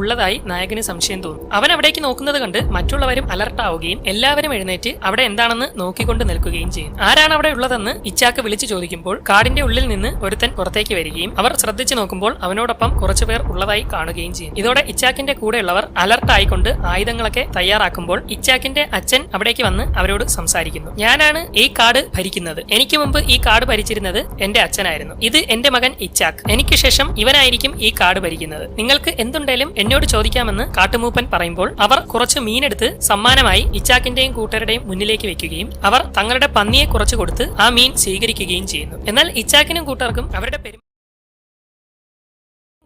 ഉള്ളതായി നായകന് സംശയം തോന്നും. അവൻ അവിടേക്ക് നോക്കുന്നത് കണ്ട് മറ്റുള്ളവരും അലർട്ടാവുകയും എല്ലാവരും എഴുന്നേറ്റ് അവിടെ എന്താണെന്ന് നോക്കിക്കൊണ്ട് നിൽക്കുകയും ചെയ്യും. ആരാണ് അവിടെ ഉള്ളതെന്ന് ഇച്ചാക്ക് വിളിച്ചു ചോദിക്കുമ്പോൾ കാടിന്റെ ഉള്ളിൽ നിന്ന് ഒരുത്തൻ പുറത്തേക്ക് വരികയും അവർ ശ്രദ്ധിച്ചു നോക്കുമ്പോൾ അവനോടൊപ്പം കുറച്ചുപേർ ഉള്ളതായി കാണുകയും ചെയ്യും. ഇതോടെ ഇച്ചാക്കിന്റെ കൂടെയുള്ളവർ അലർട്ടായിക്കൊണ്ട് ആയുധങ്ങളൊക്കെ തയ്യാറാക്കുമ്പോൾ ഇച്ചാക്കിന്റെ അച്ഛൻ അവിടേക്ക് വന്ന് അവരോട് സംസാരിക്കുന്നു. ഞാനാണ് ഈ കാട് ഭരിക്കുന്നത്. എനിക്ക് മുമ്പ് ഈ കാട് ഭരിച്ചിരുന്നത് എന്റെ അച്ഛനായിരുന്നു. ഇത് എന്റെ മകൻ ഇച്ചാക്ക്. എനിക്ക് ശേഷം ഇവനായിരിക്കും ഈ കാട് ഭരിക്കുന്നത്. നിങ്ങൾക്ക് എന്തുണ്ടേലും എന്നോട് ചോദിക്കാമെന്ന് കാട്ടുമൂപ്പൻ പറയുമ്പോൾ അവർ കുറച്ച് മീനെടുത്ത് സമ്മാനമായി ഇച്ചാക്കിന്റെയും കൂട്ടരുടെയും മുന്നിലേക്ക് വെക്കുകയും അവർ തങ്ങളുടെ പന്നിയെ കുറച്ചു കൊടുത്ത് ആ മീൻ സ്വീകരിക്കുകയും ചെയ്യുന്നു. എന്നാൽ ഇച്ചാക്കിനും കൂട്ടർക്കും അവരുടെ പെരുമാ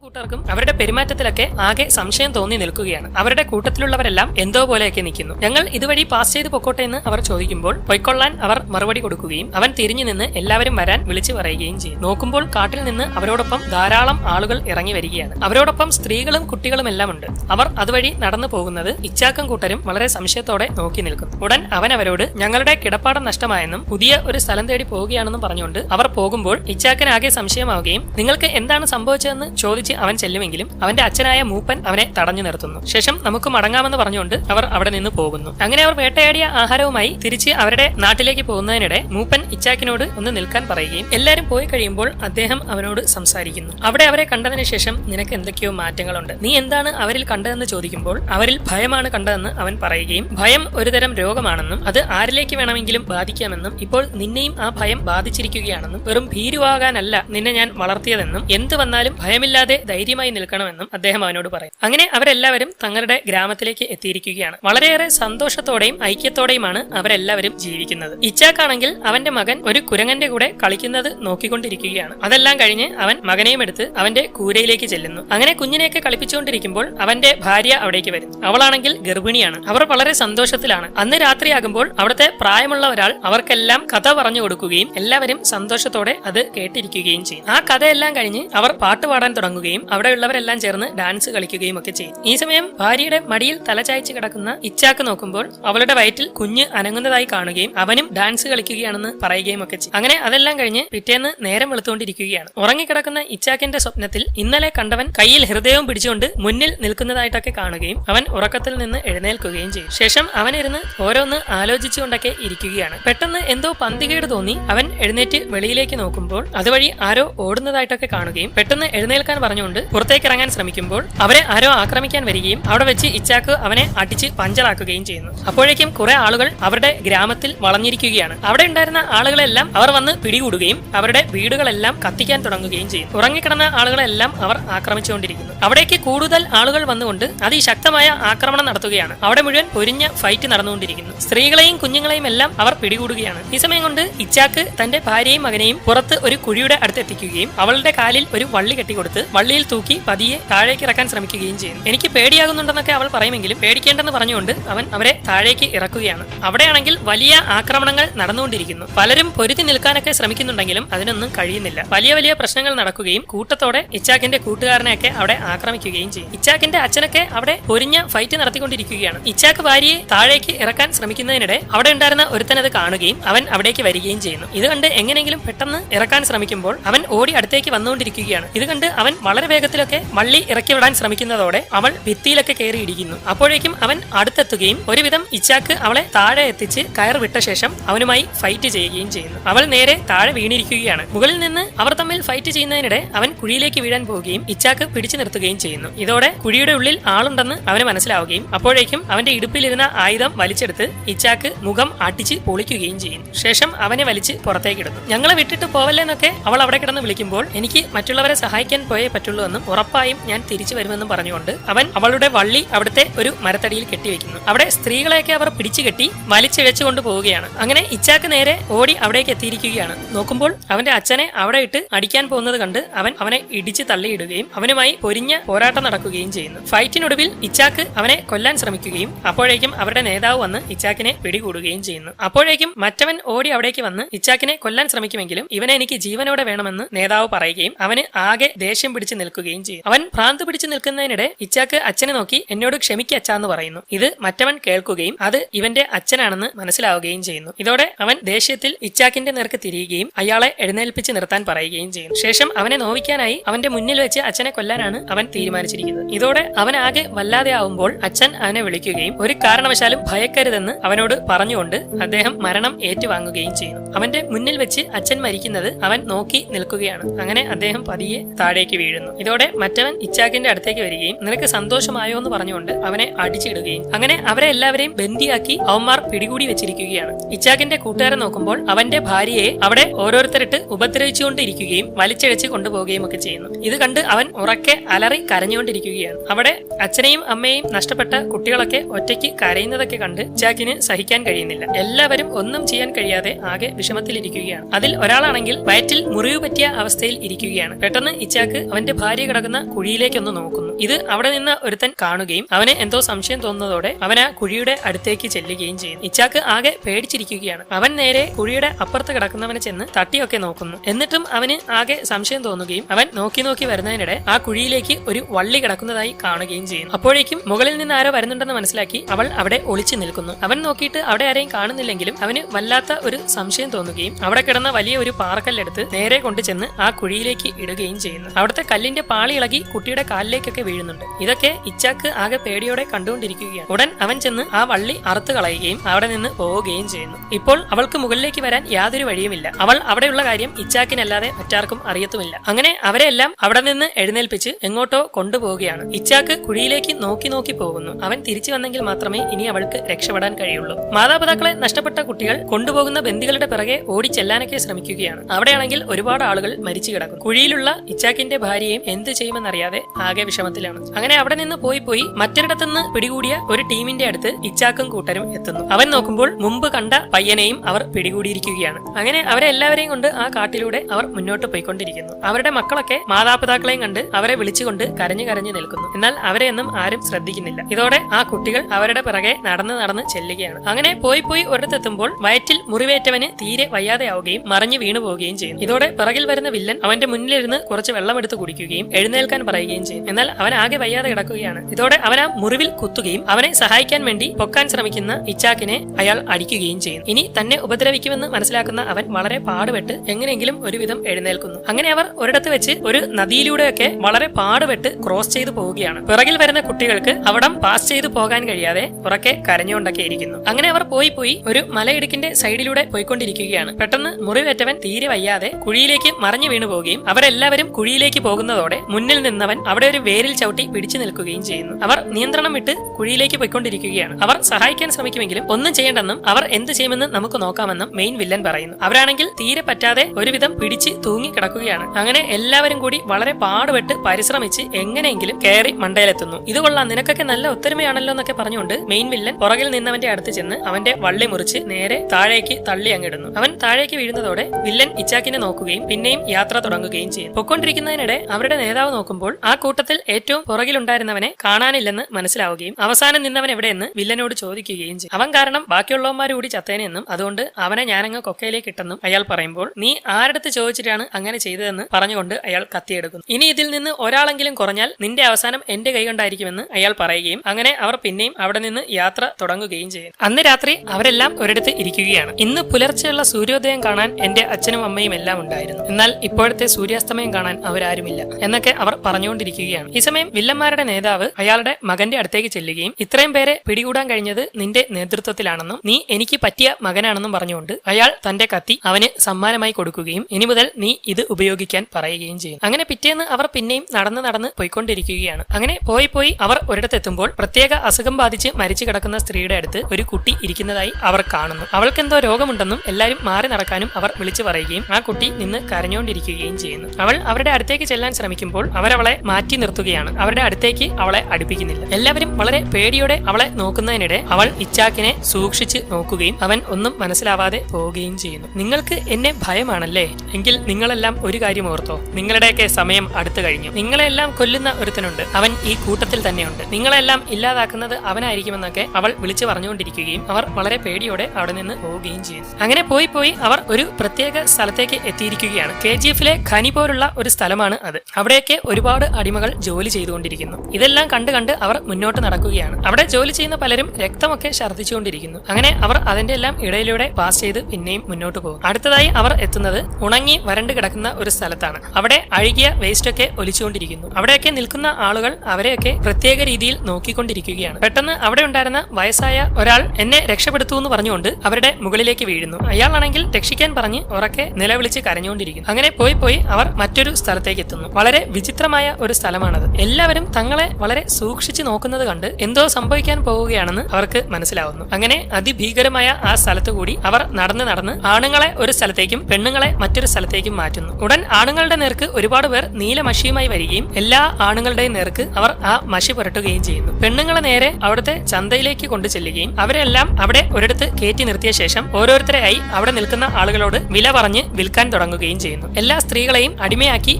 കൂട്ടർക്കും അവരുടെ പെരുമാറ്റത്തിലൊക്കെ ആകെ സംശയം തോന്നി നിൽക്കുകയാണ്. അവരുടെ കൂട്ടത്തിലുള്ളവരെല്ലാം എന്തോ പോലെയൊക്കെ നിൽക്കുന്നു. ഞങ്ങൾ ഇതുവഴി പാസ് ചെയ്ത് പൊക്കോട്ടെ എന്ന് അവർ ചോദിക്കുമ്പോൾ പൊയ്ക്കൊള്ളാൻ അവർ മറുപടി കൊടുക്കുകയും അവൻ തിരിഞ്ഞു നിന്ന് എല്ലാവരും വരാൻ വിളിച്ചു പറയുകയും ചെയ്യും നോക്കുമ്പോൾ കാട്ടിൽ നിന്ന് അവരോടൊപ്പം ധാരാളം ആളുകൾ ഇറങ്ങി വരികയാണ്. അവരോടൊപ്പം സ്ത്രീകളും കുട്ടികളും എല്ലാം ഉണ്ട്. അവർ അതുവഴി നടന്നു പോകുന്നത് ഇച്ചാക്കം കൂട്ടരും വളരെ സംശയത്തോടെ നോക്കി നിൽക്കും. ഉടൻ അവൻ അവരോട് ഞങ്ങളുടെ കിടപ്പാടം നഷ്ടമായെന്നും പുതിയ ഒരു സ്ഥലം തേടി പോവുകയാണെന്നും പറഞ്ഞുകൊണ്ട് അവർ പോകുമ്പോൾ ഇച്ചാക്കൻ ആകെ സംശയമാവുകയും നിങ്ങൾക്ക് എന്താണ് സംഭവിച്ചതെന്ന് ചോദിച്ച് അവൻ ചെല്ലുമെങ്കിലും അവന്റെ അച്ഛനായ മൂപ്പൻ അവനെ തടഞ്ഞു നിർത്തുന്നു. ശേഷം നമുക്ക് മടങ്ങാമെന്ന് പറഞ്ഞുകൊണ്ട് അവർ അവിടെ നിന്ന് പോകുന്നു. അങ്ങനെ അവർ വേട്ടയാടിയ ആഹാരവുമായി തിരിച്ച് അവരുടെ നാട്ടിലേക്ക് പോകുന്നതിനിടെ മൂപ്പൻ ഇച്ചാക്കിനോട് ഒന്ന് നിൽക്കാൻ പറയുകയും എല്ലാവരും പോയി കഴിയുമ്പോൾ അദ്ദേഹം അവനോട് സംസാരിക്കുന്നു. അവിടെ അവരെ കണ്ടതിന് ശേഷം നിനക്ക് എന്തൊക്കെയോ മാറ്റങ്ങളുണ്ട്. നീ എന്താണ് അവരിൽ കണ്ടതെന്ന് ചോദിക്കുമ്പോൾ അവരിൽ ഭയമാണ് കണ്ടതെന്ന് അവൻ പറയുകയും ഭയം ഒരുതരം രോഗമാണെന്നും അത് ആരിലേക്ക് വേണമെങ്കിലും ബാധിക്കാമെന്നും ഇപ്പോൾ നിന്നെയും ആ ഭയം ബാധിച്ചിരിക്കുകയാണെന്നും വെറും ഭീരുവാകാനല്ല നിന്നെ ഞാൻ വളർത്തിയതെന്നും എന്ത് വന്നാലും ഭയമില്ലാതെ ധൈര്യമായി നിൽക്കണമെന്നും അദ്ദേഹം അവനോട് പറയും അങ്ങനെ അവരെല്ലാവരും തങ്ങളുടെ ഗ്രാമത്തിലേക്ക് എത്തിയിരിക്കുകയാണ്. വളരെയേറെ സന്തോഷത്തോടെയും ഐക്യത്തോടെയുമാണ് അവരെല്ലാവരും ജീവിക്കുന്നത്. ഇച്ചാക്കാണെങ്കിൽ അവന്റെ മകൻ ഒരു കുരങ്ങന്റെ കൂടെ കളിക്കുന്നത് നോക്കിക്കൊണ്ടിരിക്കുകയാണ്. അതെല്ലാം കഴിഞ്ഞ് അവൻ മകനെയും എടുത്ത് അവന്റെ കൂരയിലേക്ക് ചെല്ലുന്നു. അങ്ങനെ കുഞ്ഞിനെയൊക്കെ കളിപ്പിച്ചുകൊണ്ടിരിക്കുമ്പോൾ അവന്റെ ഭാര്യ അവിടേക്ക് വരും അവളാണെങ്കിൽ ഗർഭിണിയാണ്. അവർ വളരെ സന്തോഷത്തിലാണ്. അന്ന് രാത്രിയാകുമ്പോൾ അവിടുത്തെ പ്രായമുള്ള ഒരാൾ അവർക്കെല്ലാം കഥ പറഞ്ഞു കൊടുക്കുകയും എല്ലാവരും സന്തോഷത്തോടെ അത് കേട്ടിരിക്കുകയും ചെയ്യും ആ കഥയെല്ലാം കഴിഞ്ഞ് അവർ പാട്ട് പാടാൻ തുടങ്ങുകയും അവിടെയുള്ളവരെല്ലാം ചേർന്ന് ഡാൻസ് കളിക്കുകയും ഒക്കെ ചെയ്യും. ഈ സമയം ഭാര്യയുടെ മടിയിൽ തലചായ്ച്ച് കിടക്കുന്ന ഇച്ചാക്ക് നോക്കുമ്പോൾ അവളുടെ വയറ്റിൽ കുഞ്ഞ് അനങ്ങുന്നതായി കാണുകയും അവനും ഡാൻസ് കളിക്കുകയാണെന്ന് പറയുകയും ഒക്കെ ചെയ്യും. അങ്ങനെ അതെല്ലാം കഴിഞ്ഞ് പിറ്റേന്ന് നേരം വെളുത്തുകൊണ്ടിരിക്കുകയാണ്. ഉറങ്ങിക്കിടക്കുന്ന ഇച്ചാക്കിന്റെ സ്വപ്നത്തിൽ ഇന്നലെ കണ്ടവൻ കയ്യിൽ ഹൃദയവും പിടിച്ചുകൊണ്ട് മുന്നിൽ നിൽക്കുന്നതായിട്ടൊക്കെ കാണുകയും അവൻ ഉറക്കത്തിൽ നിന്ന് എഴുന്നേൽക്കുകയും ചെയ്യും. ശേഷം അവനിരുന്ന് ഓരോന്ന് ആലോചിച്ചുകൊണ്ടൊക്കെ ഇരിക്കുകയാണ്. പെട്ടെന്ന് എന്തോ പന്തികേട് തോന്നി അവൻ എഴുന്നേറ്റ് വെളിയിലേക്ക് നോക്കുമ്പോൾ അതുവഴി ആരോ ഓടുന്നതായിട്ടൊക്കെ കാണുകയും പെട്ടെന്ന് എഴുന്നേൽക്കാൻ പറഞ്ഞുകൊണ്ട് പുറത്തേക്ക് ഇറങ്ങാൻ ശ്രമിക്കുമ്പോൾ അവരെ ആരോ ആക്രമിക്കാൻ വരികയും അവിടെ വെച്ച് ഇച്ചാക്ക് അവനെ അടിച്ച് പഞ്ചറാക്കുകയും ചെയ്യുന്നു. അപ്പോഴേക്കും കുറെ ആളുകൾ അവരുടെ ഗ്രാമത്തിൽ വളഞ്ഞിരിക്കുകയാണ്. അവിടെ ഉണ്ടായിരുന്ന ആളുകളെല്ലാം അവർ വന്ന് പിടികൂടുകയും അവരുടെ വീടുകളെല്ലാം കത്തിക്കാൻ തുടങ്ങുകയും ചെയ്യും. ഉറങ്ങിക്കിടന്ന ആളുകളെല്ലാം അവർ ആക്രമിച്ചുകൊണ്ടിരിക്കുന്നു. അവിടേക്ക് കൂടുതൽ ആളുകൾ വന്നുകൊണ്ട് അതിശക്തമായ ആക്രമണം നടത്തുകയാണ്. അവിടെ മുഴുവൻ പൊരിഞ്ഞ ഫൈറ്റ് നടന്നുകൊണ്ടിരിക്കുന്നു. സ്ത്രീകളെയും കുഞ്ഞുങ്ങളെയും എല്ലാം അവർ പിടികൂടുകയാണ്. ഈ സമയം കൊണ്ട് ഇച്ചാക്ക് തന്റെ ഭാര്യയും മകനെയും പുറത്ത് ഒരു കുഴിയുടെ അടുത്ത് എത്തിക്കുകയും അവളുടെ കാലിൽ ഒരു വള്ളി കെട്ടിക്കൊടുത്ത് വള്ളിയിൽ തൂക്കി പതിയെ താഴേക്ക് ഇറക്കാൻ ശ്രമിക്കുകയും ചെയ്യുന്നു. എനിക്ക് പേടിയാകുന്നുണ്ടെന്നൊക്കെ അവൾ പറയുമെങ്കിലും പേടിക്കേണ്ടെന്ന് പറഞ്ഞുകൊണ്ട് അവൻ അവരെ താഴേക്ക് ഇറക്കുകയാണ്. അവിടെയാണെങ്കിൽ വലിയ ആക്രമണങ്ങൾ നടന്നുകൊണ്ടിരിക്കുന്നു. പലരും പൊരുതി നിൽക്കാനൊക്കെ ശ്രമിക്കുന്നുണ്ടെങ്കിലും അതിനൊന്നും കഴിയുന്നില്ല. വലിയ വലിയ പ്രശ്നങ്ങൾ നടക്കുകയും കൂട്ടത്തോടെ ഇച്ചാക്കിന്റെ കൂട്ടുകാരനെയൊക്കെ അവിടെ ആക്രമിക്കുകയും ചെയ്യും. ഇച്ചാക്കിന്റെ അച്ഛനൊക്കെ അവിടെ പൊരിഞ്ഞ ഫൈറ്റ് നടത്തിക്കൊണ്ടിരിക്കുകയാണ്. ഇച്ചാക്ക് ഭാര്യയെ താഴേക്ക് ഇറക്കാൻ ശ്രമിക്കുന്നതിനിടെ അവിടെ ഉണ്ടായിരുന്ന ഒരുത്തനത് കാണുകയും അവൻ അവിടേക്ക് വരികയും ചെയ്യുന്നു. ഇത് കണ്ട് എങ്ങനെയെങ്കിലും പെട്ടെന്ന് ഇറക്കാൻ ശ്രമിക്കുമ്പോൾ അവൻ ഓടി അടുത്തേക്ക് വന്നുകൊണ്ടിരിക്കുകയാണ്. ഇത് കണ്ട് അവൻ വളരെ വേഗത്തിലൊക്കെ വള്ളി ഇറക്കി വിടാൻ ശ്രമിക്കുന്നതോടെ അവൾ ഭിത്തിയിലൊക്കെ കയറി ഇടിക്കുന്നു അപ്പോഴേക്കും അവൻ അടുത്തെത്തുകയും ഒരുവിധം ഇച്ചാക്ക് അവളെ താഴെ എത്തിച്ച് കയർ വിട്ട ശേഷം അവനുമായി ഫൈറ്റ് ചെയ്യുകയും ചെയ്യുന്നു. അവൾ നേരെ താഴെ വീണിരിക്കുകയാണ്. മുകളിൽ നിന്ന് അവർ തമ്മിൽ ഫൈറ്റ് ചെയ്യുന്നതിനിടെ അവൻ കുഴിയിലേക്ക് വീഴാൻ പോവുകയും ഇച്ചാക്ക് പിടിച്ചു നിർത്തുകയും ചെയ്യുന്നു. ഇതോടെ കുഴിയുടെ ഉള്ളിൽ ആളുണ്ടെന്ന് അവന് മനസ്സിലാവുകയും അപ്പോഴേക്കും അവന്റെ ഇടുപ്പിലിരുന്ന ആയുധം വലിച്ചെടുത്ത് ഇച്ചാക്ക് മുഖം അടിച്ച് പൊളിക്കുകയും ചെയ്യുന്നു. ശേഷം അവനെ വലിച്ച് പുറത്തേക്കിടുന്നു ഞങ്ങളെ വിട്ടിട്ട് പോവല്ലെന്നൊക്കെ അവൾ അവിടെ കിടന്ന് വിളിക്കുമ്പോൾ എനിക്ക് മറ്റുള്ളവരെ സഹായിക്കാൻ പോയേ പറ്റുള്ളൂ എന്നും ഉറപ്പായും ഞാൻ തിരിച്ചു വരുമെന്നും പറഞ്ഞുകൊണ്ട് അവൻ അവളുടെ വള്ളി അവിടുത്തെ ഒരു മരത്തടിയിൽ കെട്ടിവെക്കുന്നു. അവിടെ സ്ത്രീകളെയൊക്കെ അവർ പിടിച്ചു കെട്ടി വലിച്ചിഴച്ചു കൊണ്ട് പോവുകയാണ്. അങ്ങനെ ഇച്ചാക്ക് നേരെ ഓടി അവിടേക്ക് എത്തിയിരിക്കുകയാണ്. നോക്കുമ്പോൾ അവന്റെ അച്ഛനെ അവിടെ ഇട്ട് അടിക്കാൻ പോകുന്നത് കണ്ട് അവൻ അവനെ ഇടിച്ച് തള്ളിയിടുകയും അവനുമായി പൊരിഞ്ഞ പോരാട്ടം നടക്കുകയും ചെയ്യുന്നു. ഫൈറ്റിനൊടുവിൽ ഇച്ചാക്ക് അവനെ കൊല്ലാൻ ശ്രമിക്കുകയും അപ്പോഴേക്കും അവരുടെ നേതാവ് വന്ന് ഇച്ചാക്കിനെ പിടികൂടുകയും ചെയ്യുന്നു. അപ്പോഴേക്കും മറ്റവൻ ഓടി അവിടേക്ക് വന്ന് ഇച്ചാക്കിനെ കൊല്ലാൻ ശ്രമിക്കുമെങ്കിലും ഇവനെ എനിക്ക് ജീവനോടെ വേണമെന്ന് നേതാവ് പറയുകയും അവന് ആകെ ദേഷ്യം പിടിച്ച് പിടിച്ചു നിൽക്കുകയും ചെയ്യും. അവൻ ഭ്രാന്ത് പിടിച്ചു നിൽക്കുന്നതിനിടെ ഇച്ചാക്ക് അച്ഛനെ നോക്കി എന്നോട് ക്ഷമിക്ക അച്ഛാന്ന് പറയുന്നു. ഇത് മറ്റവൻ കേൾക്കുകയും അത് ഇവന്റെ അച്ഛനാണെന്ന് മനസ്സിലാവുകയും ചെയ്യുന്നു. ഇതോടെ അവൻ ദേഷ്യത്തിൽ ഇച്ചാക്കിന്റെ നേർക്ക് തിരിയുകയും അയാളെ എഴുന്നേൽപ്പിച്ച് നിർത്താൻ പറയുകയും ചെയ്യുന്നു. ശേഷം അവനെ നോവിക്കാനായി അവന്റെ മുന്നിൽ വെച്ച് അച്ഛനെ കൊല്ലാനാണ് അവൻ തീരുമാനിച്ചിരിക്കുന്നത്. ഇതോടെ അവൻ ആകെ വല്ലാതെ ആവുമ്പോൾ അച്ഛൻ അവനെ വിളിക്കുകയും ഒരു കാരണവശാലും ഭയക്കരുതെന്ന് അവനോട് പറഞ്ഞുകൊണ്ട് അദ്ദേഹം മരണം ഏറ്റുവാങ്ങുകയും ചെയ്യുന്നു. അവന്റെ മുന്നിൽ വെച്ച് അച്ഛൻ മരിക്കുന്നത് അവൻ നോക്കി നിൽക്കുകയാണ്. അങ്ങനെ അദ്ദേഹം പതിയെ താഴേക്ക് വീഴുന്നു. ഇതോടെ മറ്റവൻ ഇച്ചാക്കിന്റെ അടുത്തേക്ക് വരികയും നിനക്ക് സന്തോഷമായോ എന്ന് പറഞ്ഞുകൊണ്ട് അവനെ അടിച്ചിടുകയും. അങ്ങനെ അവരെ എല്ലാവരെയും ബന്ദിയാക്കി അവന്മാർ പിടികൂടി വെച്ചിരിക്കുകയാണ്. ഇച്ചാക്കിന്റെ കൂട്ടുകാരൻ നോക്കുമ്പോൾ അവന്റെ ഭാര്യയെ അവിടെ ഓരോരുത്തരിട്ട് ഉപദ്രവിച്ചുകൊണ്ടിരിക്കുകയും വലിച്ചഴച്ച് കൊണ്ടുപോവുകയും ഒക്കെ ചെയ്യുന്നു. ഇത് കണ്ട് അവൻ ഉറക്കെ അലറി കരഞ്ഞുകൊണ്ടിരിക്കുകയാണ്. അവിടെ അച്ഛനെയും അമ്മയെയും നഷ്ടപ്പെട്ട കുട്ടികളൊക്കെ ഒറ്റയ്ക്ക് കരയുന്നതൊക്കെ കണ്ട് ഇച്ചാക്കിന് സഹിക്കാൻ കഴിയുന്നില്ല. എല്ലാവരും ഒന്നും ചെയ്യാൻ കഴിയാതെ ആകെ വിഷമത്തിലിരിക്കുകയാണ്. അതിൽ ഒരാളാണെങ്കിൽ വയറ്റിൽ മുറിവ് പറ്റിയ അവസ്ഥയിൽ ഇരിക്കുകയാണ്. പെട്ടെന്ന് ഇച്ചാക്ക് അവന്റെ ഭാര്യ കിടക്കുന്ന കുഴിയിലേക്കൊന്ന് നോക്കുന്നു. ഇത് അവിടെ നിന്ന് ഒരുത്തൻ കാണുകയും അവനെ എന്തോ സംശയം തോന്നുന്നതോടെ അവൻ ആ കുഴിയുടെ അടുത്തേക്ക് ചെല്ലുകയും ചെയ്യുന്നു. ഇച്ചാക്ക് ആകെ പേടിച്ചിരിക്കുകയാണ്. അവൻ നേരെ കുഴിയുടെ അപ്പുറത്ത് കിടക്കുന്നവനെ ചെന്ന് തട്ടിയൊക്കെ നോക്കുന്നു. എന്നിട്ടും അവന് ആകെ സംശയം തോന്നുകയും അവൻ നോക്കി നോക്കി വരുന്നതിനിടെ ആ കുഴിയിലേക്ക് ഒരു വള്ളി കിടക്കുന്നതായി കാണുകയും ചെയ്യുന്നു. അപ്പോഴേക്കും മുകളിൽ നിന്ന് ആരോ വരുന്നുണ്ടെന്ന് മനസ്സിലാക്കി അവൾ അവിടെ ഒളിച്ചു നിൽക്കുന്നു. അവൻ നോക്കിയിട്ട് അവിടെ ആരെയും കാണുന്നില്ലെങ്കിലും അവന് വല്ലാത്ത ഒരു സംശയം തോന്നുകയും അവിടെ കിടന്ന വലിയ ഒരു പാറക്കല്ലെടുത്ത് നേരെ കൊണ്ടുചെന്ന് ആ കുഴിയിലേക്ക് ഇടുകയും ചെയ്യുന്നു. അവിടുത്തെ കല്ലിന്റെ ഇളകി കുട്ടിയുടെ കാലിലേക്കൊക്കെ വീഴുന്നുണ്ട്. ഇതൊക്കെ ഇച്ചാക്ക് ആകെ പേടിയോടെ കണ്ടുകൊണ്ടിരിക്കുകയാണ്. ഉടൻ അവൻ ചെന്ന് ആ വള്ളി അറുത്തു കളയുകയും അവിടെ നിന്ന് പോവുകയും ചെയ്യുന്നു. ഇപ്പോൾ അവൾക്ക് മുകളിലേക്ക് വരാൻ യാതൊരു വഴിയുമില്ല. അവൾ അവിടെയുള്ള കാര്യം ഇച്ചാക്കിനല്ലാതെ മറ്റാർക്കും അറിയത്തുമില്ല. അങ്ങനെ അവരെല്ലാം അവിടെ നിന്ന് എഴുന്നേൽപ്പിച്ച് എങ്ങോട്ടോ കൊണ്ടുപോവുകയാണ്. ഇച്ചാക്ക് കുഴിയിലേക്ക് നോക്കി നോക്കി പോകുന്നു. അവൻ തിരിച്ചു വന്നെങ്കിൽ മാത്രമേ ഇനി അവൾക്ക് രക്ഷപ്പെടാൻ കഴിയുള്ളൂ. മാതാപിതാക്കളെ നഷ്ടപ്പെട്ട കുട്ടികൾ കൊണ്ടുപോകുന്ന ബന്ദികളുടെ പിറകെ ഓടിച്ചെല്ലാനൊക്കെ ശ്രമിക്കുകയാണ്. അവിടെയാണെങ്കിൽ ഒരുപാട് ആളുകൾ മരിച്ചു കിടക്കും. കുഴിയിലുള്ള ഇച്ചാക്കിന്റെ ഭാര്യയും എന്ത് ചെയ്യുമെന്നറിയാതെ ആകെ വിഷമത്തിലാണ്. അങ്ങനെ അവിടെ നിന്ന് പോയി പോയി മറ്റൊരിടത്തുനിന്ന് പിടികൂടിയ ഒരു ടീമിന്റെ അടുത്ത് ഇച്ചാക്കും കൂട്ടരും എത്തുന്നു. അവൻ നോക്കുമ്പോൾ മുമ്പ് കണ്ട പയ്യനെയും അവർ പിടികൂടിയിരിക്കുകയാണ്. അങ്ങനെ അവരെ എല്ലാവരെയും കൊണ്ട് ആ കാട്ടിലൂടെ അവർ മുന്നോട്ട് പോയിക്കൊണ്ടിരിക്കുന്നു. അവരുടെ മക്കളൊക്കെ മാതാപിതാക്കളെയും കണ്ട് അവരെ വിളിച്ചുകൊണ്ട് കരഞ്ഞു കരഞ്ഞു നിൽക്കുന്നു. എന്നാൽ അവരെയൊന്നും ആരും ശ്രദ്ധിക്കുന്നില്ല. ഇതോടെ ആ കുട്ടികൾ അവരുടെ പിറകെ നടന്ന് നടന്ന് ചെല്ലുകയാണ്. അങ്ങനെ പോയി പോയി ഒരിടത്തെത്തുമ്പോൾ വയറ്റിൽ മുറിവേറ്റവന് തീരെ വയ്യാതെയാവുകയും മറിഞ്ഞു വീണു പോവുകയും ചെയ്യുന്നു. ഇതോടെ പിറകിൽ വരുന്ന വില്ലൻ അവന്റെ മുന്നിലിരുന്ന് കുറച്ച് വെള്ളമെടുത്ത് കുടിക്കുകയും എഴുന്നേൽക്കാൻ പറയുകയും ചെയ്യും. എന്നാൽ അവൻ ആകെ വയ്യാതെ കിടക്കുകയാണ്. ഇതോടെ അവൻ ആ മുറിവിൽ കുത്തുകയും അവനെ സഹായിക്കാൻ വേണ്ടി പൊക്കാൻ ശ്രമിക്കുന്ന ഇച്ചാക്കിനെ അയാൾ അടിക്കുകയും ചെയ്യും. ഇനി തന്നെ ഉപദ്രവിക്കുമെന്ന് മനസ്സിലാക്കുന്ന അവൻ വളരെ പാടുപെട്ട് എങ്ങനെയെങ്കിലും ഒരുവിധം എഴുന്നേൽക്കുന്നു. അങ്ങനെ അവർ ഒരിടത്ത് വെച്ച് ഒരു നദിയിലൂടെയൊക്കെ വളരെ പാടുപെട്ട് ക്രോസ് ചെയ്തു പോവുകയാണ്. പിറകിൽ വരുന്ന കുട്ടികൾക്ക് അവിടം പാസ് ചെയ്തു പോകാൻ കഴിയാതെ ഉറക്കെ കരഞ്ഞുകൊണ്ടൊക്കെ ഇരിക്കുന്നു. അങ്ങനെ അവർ പോയി പോയി ഒരു മലയിടുക്കിന്റെ സൈഡിലൂടെ പോയിക്കൊണ്ടിരിക്കുകയാണ്. പെട്ടെന്ന് മുറിവേറ്റവൻ തീരെ വയ്യാതെ കുഴിയിലേക്ക് മറിഞ്ഞു വീണു പോവുകയും അവരെല്ലാവരും കുഴിയിലേക്ക് പോകുന്നതോടെ മുന്നിൽ നിന്നവൻ അവിടെ ഒരു വേരിൽ ചവിട്ടി പിടിച്ചു നിൽക്കുകയും ചെയ്യുന്നു. അവർ നിയന്ത്രണം വിട്ട് കുഴിയിലേക്ക് പോയിക്കൊണ്ടിരിക്കുകയാണ്. അവർ സഹായിക്കാൻ ശ്രമിക്കുമെങ്കിലും ഒന്നും ചെയ്യേണ്ടെന്നും അവർ എന്ത് ചെയ്യുമെന്ന് നമുക്ക് നോക്കാമെന്നും മെയിൻ വില്ലൻ പറയുന്നു. അവരാണെങ്കിൽ തീരെ പറ്റാതെ ഒരുവിധം പിടിച്ച് തൂങ്ങി കിടക്കുകയാണ്. അങ്ങനെ എല്ലാവരും കൂടി വളരെ പാടുപെട്ട് പരിശ്രമിച്ച് എങ്ങനെയെങ്കിലും കയറി മണ്ടയിലെത്തുന്നു. ഇത് കൊള്ളാം നിനക്കൊക്കെ നല്ല ഒത്തൊരുമയാണല്ലോ എന്നൊക്കെ പറഞ്ഞുകൊണ്ട് മെയിൻ വില്ലൻ പുറകിൽ നിന്നവന്റെ അടുത്ത് ചെന്ന് അവന്റെ വള്ളി മുറിച്ച് നേരെ താഴേക്ക് തള്ളി അങ്ങിടുന്നു അവൻ താഴേക്ക് വീഴുന്നതോടെ വില്ലൻ ഇച്ചാക്കിനെ നോക്കുകയും പിന്നെയും യാത്ര തുടങ്ങുകയും ചെയ്യും. പൊക്കൊണ്ടിരിക്കുന്നതിനിടെ അവരുടെ നേതാവ് നോക്കുമ്പോൾ ആ കൂട്ടത്തിൽ ഏറ്റവും പുറകിലുണ്ടായിരുന്നവനെ കാണാനില്ലെന്ന് മനസ്സിലാവുകയും അവസാനം നിന്നവൻ എവിടെയെന്ന് വില്ലനോട് ചോദിക്കുകയും ചെയ്യും അവൻ കാരണം ബാക്കിയുള്ളവന്മാർ കൂടി ചത്തേനെന്നും അതുകൊണ്ട് അവനെ ഞാനങ്ങ് കൊക്കയിലേക്ക് ഇട്ടെന്നും അയാൾ പറയുമ്പോൾ നീ ആരടുത്ത് ചോദിച്ചിട്ടാണ് അങ്ങനെ ചെയ്തതെന്ന് പറഞ്ഞുകൊണ്ട് അയാൾ കത്തിയെടുക്കുന്നു. ഇനി ഇതിൽ നിന്ന് ഒരാളെങ്കിലും കുറഞ്ഞാൽ നിന്റെ അവസാനം എന്റെ കൈ കൊണ്ടായിരിക്കുമെന്ന് അയാൾ പറയുകയും അങ്ങനെ അവർ പിന്നെയും അവിടെ നിന്ന് യാത്ര തുടങ്ങുകയും ചെയ്യും അന്ന് രാത്രി അവരെല്ലാം ഒരിടത്ത് ഇരിക്കുകയാണ്. ഇന്ന് പുലർച്ചെയുള്ള സൂര്യോദയം കാണാൻ എന്റെ അച്ഛനും അമ്മയും എല്ലാം ഉണ്ടായിരുന്നു. എന്നാൽ ഇപ്പോഴത്തെ സൂര്യാസ്തമയം കാണാൻ അവരാരുമില്ല. എന്നൊക്കെ അവർ പറഞ്ഞുകൊണ്ടിരിക്കുകയാണ്. ഈ സമയം വില്ലന്മാരുടെ നേതാവ് അയാളുടെ മകന്റെ അടുത്തേക്ക് ചെല്ലുകയും ഇത്രയും പേരെ പിടികൂടാൻ കഴിഞ്ഞത് നിന്റെ നേതൃത്വത്തിലാണെന്നും നീ എനിക്ക് പറ്റിയ മകനാണെന്നും പറഞ്ഞുകൊണ്ട് അയാൾ തന്റെ കത്തി അവന് സമ്മാനമായി കൊടുക്കുകയും ഇനി മുതൽ നീ ഇത് ഉപയോഗിക്കാൻ പറയുകയും ചെയ്യും അങ്ങനെ പിറ്റേന്ന് അവർ പിന്നെയും നടന്ന് നടന്ന് പോയിക്കൊണ്ടിരിക്കുകയാണ്. അങ്ങനെ പോയി പോയി അവർ ഒരിടത്തെത്തുമ്പോൾ പ്രത്യേക അസുഖം ബാധിച്ച് മരിച്ചു കിടക്കുന്ന സ്ത്രീയുടെ അടുത്ത് ഒരു കുട്ടി ഇരിക്കുന്നതായി അവർ കാണുന്നു. അവൾക്ക് എന്തോ രോഗമുണ്ടെന്നും എല്ലാവരും മാറി നടക്കാനും അവർ വിളിച്ചു പറയുകയും ആ കുട്ടി നിന്ന് കരഞ്ഞുകൊണ്ടിരിക്കുകയും ചെയ്യുന്നു. അവൾ അവരുടെ അടുത്തേക്ക് ചെല്ലാൻ ശ്രമിക്കുമ്പോൾ അവരവളെ മാറ്റി നിർത്തുകയാണ്. അവരുടെ അടുത്തേക്ക് അവളെ അടുപ്പിക്കുന്നില്ല. എല്ലാവരും വളരെ പേടിയോടെ അവളെ നോക്കുന്നതിനിടെ അവൾ ഇച്ചാക്കിനെ സൂക്ഷിച്ച് നോക്കുകയും അവൻ ഒന്നും മനസ്സിലാവാതെ പോവുകയും ചെയ്യുന്നു. നിങ്ങൾക്ക് എന്നെ ഭയമാണല്ലേ? എങ്കിൽ നിങ്ങളെല്ലാം ഒരു കാര്യം ഓർത്തോ. നിങ്ങളുടെയൊക്കെ സമയം അടുത്തു കഴിഞ്ഞു. നിങ്ങളെല്ലാം കൊല്ലുന്ന ഒരുത്തനുണ്ട്. അവൻ ഈ കൂട്ടത്തിൽ തന്നെയുണ്ട്. നിങ്ങളെല്ലാം ഇല്ലാതാക്കുന്നത് അവനായിരിക്കുമെന്നൊക്കെ അവൾ വിളിച്ചു പറഞ്ഞുകൊണ്ടിരിക്കുകയും അവർ വളരെ പേടിയോടെ അവിടെ നിന്ന് പോവുകയും ചെയ്യുന്നു അങ്ങനെ പോയി പോയി അവർ ഒരു പ്രത്യേക സ്ഥലത്തേക്ക് എത്തിയിരിക്കുകയാണ്. കെ ജി എഫിലെ ഖനി പോലുള്ള ഒരു സ്ഥലമാണ് അത്. അവിടെയൊക്കെ ഒരുപാട് അടിമകൾ ജോലി ചെയ്തുകൊണ്ടിരിക്കുന്നു. ഇതെല്ലാം കണ്ട് കണ്ട് അവർ മുന്നോട്ട് നടക്കുകയാണ്. അവിടെ ജോലി ചെയ്യുന്ന പലരും രക്തമൊക്കെ ഛർദ്ദിച്ചുകൊണ്ടിരിക്കുന്നു. അങ്ങനെ അവർ അതിന്റെ എല്ലാം ഇടയിലൂടെ പാസ് ചെയ്ത് പിന്നെയും മുന്നോട്ട് പോകും. അടുത്തതായി അവർ എത്തുന്നത് ഉണങ്ങി വരണ്ട് കിടക്കുന്ന ഒരു സ്ഥലത്താണ്. അവിടെ അഴുകിയ വേസ്റ്റ് ഒക്കെ ഒലിച്ചുകൊണ്ടിരിക്കുന്നു. അവിടെയൊക്കെ നിൽക്കുന്ന ആളുകൾ അവരെയൊക്കെ പ്രത്യേക രീതിയിൽ നോക്കിക്കൊണ്ടിരിക്കുകയാണ്. പെട്ടെന്ന് അവിടെ ഉണ്ടായിരുന്ന വയസ്സായ ഒരാൾ എന്നെ രക്ഷപ്പെടുത്തൂ എന്ന് പറഞ്ഞുകൊണ്ട് അവരുടെ മുകളിലേക്ക് വീഴുന്നു. അയാളാണെങ്കിൽ രക്ഷിക്കാൻ പറഞ്ഞ് ഉറക്കെ നിലവിളിച്ച് കരഞ്ഞുകൊണ്ടിരിക്കുന്നു. അങ്ങനെ പോയി പോയി അവർ മറ്റൊരു സ്ഥലത്തേക്ക് എത്തുന്നു. വളരെ വിചിത്രമായ ഒരു സ്ഥലമാണത്. എല്ലാവരും തങ്ങളെ വളരെ സൂക്ഷിച്ചു നോക്കുന്നത് കണ്ട് എന്തോ സംഭവിക്കാൻ പോവുകയാണെന്ന് അവർക്ക് മനസ്സിലാവുന്നു. അങ്ങനെ അതിഭീകരമായ ആ സ്ഥലത്തു കൂടി അവർ നടന്ന് നടന്ന് ആണുങ്ങളെ ഒരു സ്ഥലത്തേക്കും പെണ്ണുങ്ങളെ മറ്റൊരു സ്ഥലത്തേക്കും മാറ്റുന്നു. ഉടൻ ആണുങ്ങളുടെ നേർക്ക് ഒരുപാട് പേർ നീല മഷിയുമായി വരികയും എല്ലാ ആണുങ്ങളുടെയും നേർക്ക് അവർ ആ മഷി പുരട്ടുകയും ചെയ്യുന്നു. പെണ്ണുങ്ങളെ നേരെ അവിടുത്തെ ചന്തയിലേക്ക് കൊണ്ടു ചെല്ലുകയും അവരെല്ലാം അവിടെ ഒരിടത്ത് കയറ്റി നിർത്തിയ ശേഷം ഓരോരുത്തരെയായി അവിടെ നിൽക്കുന്ന ആളുകളോട് വില പറഞ്ഞ് വിൽക്കാൻ തുടങ്ങുകയും ചെയ്യുന്നു. എല്ലാ സ്ത്രീകളെയും അടിമയാക്കി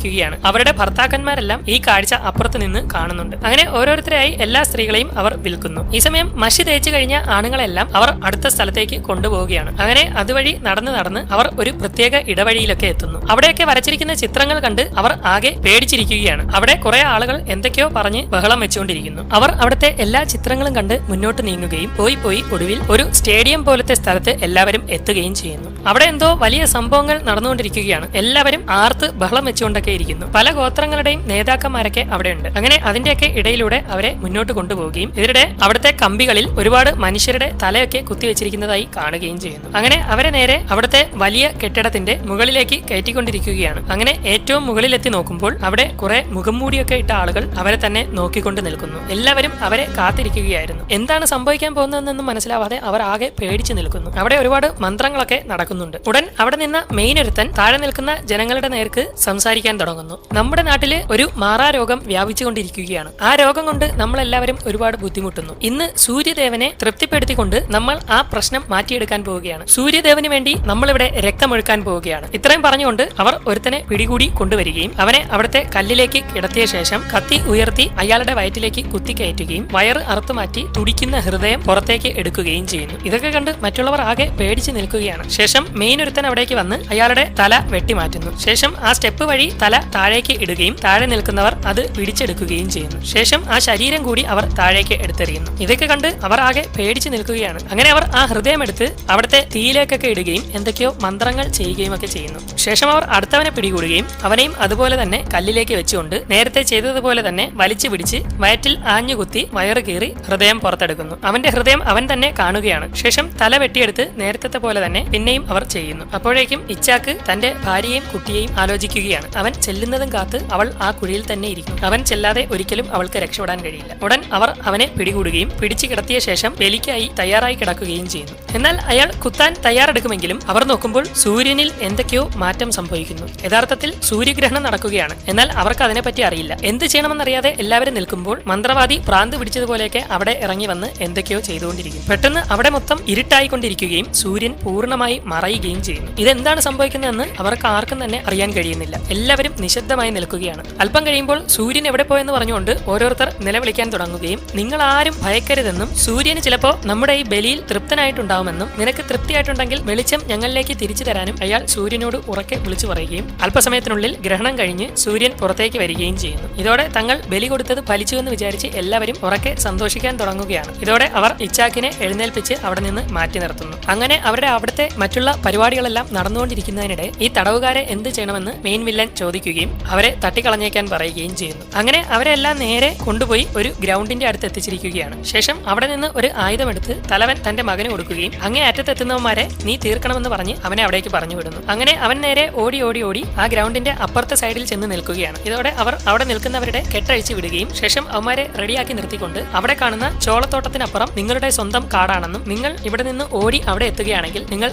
വിറ്റുകൊണ്ടിരിക്കുകയാണ് അവരുടെ ഭർത്താക്കന്മാരെല്ലാം ഈ കാഴ്ച അപ്പുറത്ത് നിന്ന് കാണുന്നുണ്ട്. അങ്ങനെ ഓരോരുത്തരായി എല്ലാ സ്ത്രീകളെയും അവർ വിൽക്കുന്നു. ഈ സമയം മഷി തേച്ചു കഴിഞ്ഞ ആണുങ്ങളെല്ലാം അവർ അടുത്ത സ്ഥലത്തേക്ക് കൊണ്ടുപോവുകയാണ്. അങ്ങനെ അതുവഴി നടന്ന് നടന്ന് അവർ ഒരു പ്രത്യേക ഇടവഴിയിലൊക്കെ എത്തുന്നു. അവിടെയൊക്കെ വരച്ചിരിക്കുന്ന ചിത്രങ്ങൾ കണ്ട് അവർ ആകെ പേടിച്ചിരിക്കുകയാണ്. അവിടെ കുറെ ആളുകൾ എന്തൊക്കെയോ പറഞ്ഞ് ബഹളം വെച്ചുകൊണ്ടിരിക്കുന്നു. അവർ അവിടുത്തെ എല്ലാ ചിത്രങ്ങളും കണ്ട് മുന്നോട്ട് നീങ്ങുകയും പോയി പോയി ഒടുവിൽ ഒരു സ്റ്റേഡിയം പോലത്തെ സ്ഥലത്ത് എല്ലാവരും എത്തുകയും ചെയ്യുന്നു. അവിടെ എന്തോ വലിയ സംഭവങ്ങൾ നടന്നുകൊണ്ടിരിക്കുകയാണ്. എല്ലാവരും ആർത്ത് ബഹളം വെച്ചുകൊണ്ടൊക്കെ ഇരിക്കുന്നു. പല ഗോത്രങ്ങളുടെയും നേതാക്കന്മാരൊക്കെ അവിടെയുണ്ട്. അങ്ങനെ അതിന്റെയൊക്കെ ഇടയിലൂടെ അവരെ മുന്നോട്ട് കൊണ്ടുപോവുകയും ഇവരുടെ അവിടുത്തെ കമ്പികളിൽ ഒരുപാട് മനുഷ്യരുടെ തലയൊക്കെ കുത്തിവെച്ചിരിക്കുന്നതായി കാണുകയും ചെയ്യുന്നു. അങ്ങനെ അവരെ നേരെ അവിടുത്തെ വലിയ കെട്ടിടത്തിന്റെ മുകളിലേക്ക് കയറ്റിക്കൊണ്ടിരിക്കുകയാണ്. അങ്ങനെ ഏറ്റവും മുകളിലെത്തി നോക്കുമ്പോൾ അവിടെ കുറെ മുഖംമൂടിയൊക്കെ ഇട്ട ആളുകൾ അവരെ തന്നെ നോക്കിക്കൊണ്ട് നിൽക്കുന്നു. എല്ലാവരും അവരെ കാത്തിരിക്കുകയായിരുന്നു. എന്താണ് സംഭവിക്കാൻ പോകുന്നതെന്നൊന്നും മനസ്സിലാവാതെ അവർ ആകെ പേടിച്ചു നിൽക്കുന്നു. അവിടെ ഒരുപാട് മന്ത്രങ്ങളൊക്കെ നടക്കുന്നുണ്ട്. ഉടൻ അവിടെ നിന്ന മെയിൻ ഒരുത്തൻ താഴെ നിൽക്കുന്ന ജനങ്ങളുടെ നേർക്ക് സംസാരിക്കാൻ തുടങ്ങുന്നു. നമ്മുടെ നാട്ടിൽ ഒരു മാറാ രോഗം വ്യാപിച്ചുകൊണ്ടിരിക്കുകയാണ്. ആ രോഗം കൊണ്ട് നമ്മളെല്ലാവരും ഒരുപാട് ബുദ്ധിമുട്ടുന്നു. ഇന്ന് സൂര്യദേവനെ തൃപ്തിപ്പെടുത്തിക്കൊണ്ട് നമ്മൾ ആ പ്രശ്നം മാറ്റിയെടുക്കാൻ പോവുകയാണ്. സൂര്യദേവന് വേണ്ടി നമ്മളിവിടെ രക്തമൊഴുക്കാൻ പോവുകയാണ്. ഇത്രയും പറഞ്ഞുകൊണ്ട് അവർ ഒരുത്തനെ പിടികൂടി കൊണ്ടുവരികയും അവനെ അവിടുത്തെ കല്ലിലേക്ക് കിടത്തിയ ശേഷം കത്തി ഉയർത്തി അയാളുടെ വയറ്റിലേക്ക് കുത്തി കയറ്റുകയും വയറ് അറുത്തു മാറ്റി തുടിക്കുന്ന ഹൃദയം പുറത്തേക്ക് എടുക്കുകയും ചെയ്യുന്നു. ഇതൊക്കെ കണ്ട് മറ്റുള്ളവർ ആകെ പേടിച്ചു നിൽക്കുകയാണ്. ശേഷം മെയിൻ ഒരുത്തൻ അവിടേക്ക് വന്ന് അയാളുടെ തല വെട്ടിമാറ്റുന്നു. ശേഷം ആ സ്റ്റെപ്പ് വഴി തല താഴേക്ക് ഇടുകയും താഴെ നിൽക്കുന്നവർ അത് പിടിച്ചെടുക്കുകയും ചെയ്യുന്നു. ശേഷം ആ ശരീരം കൂടി അവർ താഴേക്ക് എടുത്തെറിയുന്നു. ഇതൊക്കെ കണ്ട് അവർ ആകെ പേടിച്ചു നിൽക്കുകയാണ്. അങ്ങനെ അവർ ആ ഹൃദയം എടുത്ത് അവിടുത്തെ തീയിലേക്കൊക്കെ ഇടുകയും എന്തൊക്കെയോ മന്ത്രങ്ങൾ ചെയ്യുകയും ഒക്കെ ചെയ്യുന്നു. ശേഷം അവർ അടുത്തവനെ പിടികൂടുകയും അവനെയും അതുപോലെ തന്നെ കല്ലിലേക്ക് വെച്ചുകൊണ്ട് നേരത്തെ ചെയ്തതുപോലെ തന്നെ വലിച്ചു പിടിച്ച് വയറ്റിൽ ആഞ്ഞുകുത്തി വയറ് കീറി ഹൃദയം പുറത്തെടുക്കുന്നു. അവന്റെ ഹൃദയം അവൻ തന്നെ കാണുകയാണ്. ശേഷം തല വെട്ടിയെടുത്ത് നേരത്തെ പോലെ തന്നെ പിന്നെയും അവർ ചെയ്യുന്നു. അപ്പോഴേക്കും ഇച്ചാക്ക് തന്റെ ഭാര്യയെയും കുട്ടിയെയും ആലോചിക്കുകയാണ്. അവൻ ചെല്ലുന്നതും കാത്ത് അവൾ ആ കുഴിയിൽ തന്നെ ഇരിക്കും അവൻ ചെല്ലാതെ ഒരിക്കലും അവൾക്ക് രക്ഷപ്പെടാൻ കഴിയില്ല. ഉടൻ അവർ അവനെ പിടികൂടുകയും പിടിച്ചു കിടത്തിയ ശേഷം ബലിക്കായി തയ്യാറായി കിടക്കുകയും ചെയ്യുന്നു. എന്നാൽ അയാൾ കുത്താൻ തയ്യാറെടുക്കുമെങ്കിലും അവർ നോക്കുമ്പോൾ സൂര്യനിൽ എന്തൊക്കെയോ മാറ്റം സംഭവിക്കുന്നു. യഥാർത്ഥത്തിൽ സൂര്യഗ്രഹണം നടക്കുകയാണ്. എന്നാൽ അവർക്ക് അതിനെപ്പറ്റി അറിയില്ല. എന്ത് ചെയ്യണമെന്നറിയാതെ എല്ലാവരും നിൽക്കുമ്പോൾ മന്ത്രവാദി പ്രാന്ത് പിടിച്ചതുപോലെയൊക്കെ അവിടെ ഇറങ്ങി വന്ന് എന്തൊക്കെയോ ചെയ്തുകൊണ്ടിരിക്കും പെട്ടെന്ന് അവിടെ മൊത്തം ഇരുട്ടായിക്കൊണ്ടിരിക്കുകയും സൂര്യൻ പൂർണമായി മറയുകയും ചെയ്യുന്നു. ഇതെന്താണ് സംഭവിക്കുന്നതെന്ന് അവർക്ക് ആർക്കും തന്നെ അറിയാൻ കഴിയുന്നില്ല. എല്ലാവരും നിശബ്ദമായി നിൽക്കുകയാണ്. അല്പം കഴിയുമ്പോൾ സൂര്യൻ എവിടെ പോയെന്ന് പറഞ്ഞുകൊണ്ട് ഓരോരുത്തർ നിലവിളിക്കാൻ തുടങ്ങുകയും നിങ്ങൾ ആരും ഭയക്കരുതെന്നും സൂര്യന് ചിലപ്പോൾ നമ്മുടെ ഈ ബലിയിൽ തൃപ്തനായിട്ടുണ്ടാവുമെന്നും നിനക്ക് തൃപ്തിയായിട്ടുണ്ടെങ്കിൽ വെളിച്ചം ഞങ്ങളിലേക്ക് തിരിച്ചു തരാനും അയാൾ സൂര്യനോട് ഉറക്കെ വിളിച്ചു പറയുകയും അല്പസമയത്തിനുള്ളിൽ ഗ്രഹണം കഴിഞ്ഞ് സൂര്യൻ പുറത്തേക്ക് വരികയും ചെയ്യുന്നു. ഇതോടെ തങ്ങൾ ബലി കൊടുത്തത് ഫലിച്ചു എന്ന് വിചാരിച്ച് എല്ലാവരും ഉറക്കെ സന്തോഷിക്കാൻ തുടങ്ങുകയാണ്. ഇതോടെ അവർ ഇച്ചാക്കിനെ എഴുന്നേൽപ്പിച്ച് അവിടെ നിന്ന് മാറ്റി നിർത്തുന്നു. അങ്ങനെ അവരുടെ അവിടുത്തെ മറ്റുള്ള പരിപാടികളെല്ലാം നടന്നുകൊണ്ടിരിക്കുന്നതിനിടെ ഈ തടവുകാരെ എന്ത് ചെയ്യണമെന്ന് മെയിൻ വില്ലൻ ചോദിക്കുകയും അവരെ തട്ടിക്കളഞ്ഞേക്കാൻ പറയുകയും ചെയ്യുന്നു. അങ്ങനെ അവരെ എല്ലാം നേരെ കൊണ്ടുപോയി ഒരു ഗ്രൗണ്ടിന്റെ അടുത്ത് എത്തിച്ചിരിക്കുകയാണ്. ശേഷം അവിടെ നിന്ന് ഒരു ആയുധമെടുത്ത് തലവൻ തന്റെ മകന് കൊടുക്കുകയും അങ്ങേ അറ്റത്തെത്തുന്നവന്മാരെ നീ തീർക്കണമെന്ന് പറഞ്ഞ് അവനെ അവിടേക്ക് പറഞ്ഞു വിടുന്നു അങ്ങനെ അവൻ നേരെ ഓടി ഓടി ഓടി ആ ഗ്രൗണ്ടിന്റെ അപ്പുറത്തെ സൈഡിൽ ചെന്ന് നിൽക്കുകയാണ്. ഇതോടെ അവർ അവിടെ നിൽക്കുന്നവരുടെ കെട്ടഴിച്ചു വിടുകയും ശേഷം അവന്മാരെ റെഡിയാക്കി നിർത്തിക്കൊണ്ട് അവിടെ കാണുന്ന ചോളത്തോട്ടത്തിനപ്പുറം നിങ്ങളുടെ സ്വന്തം കാടാണെന്നും നിങ്ങൾ ഇവിടെ നിന്ന് ഓടി അവിടെ എത്തുകയാണെങ്കിൽ നിങ്ങൾ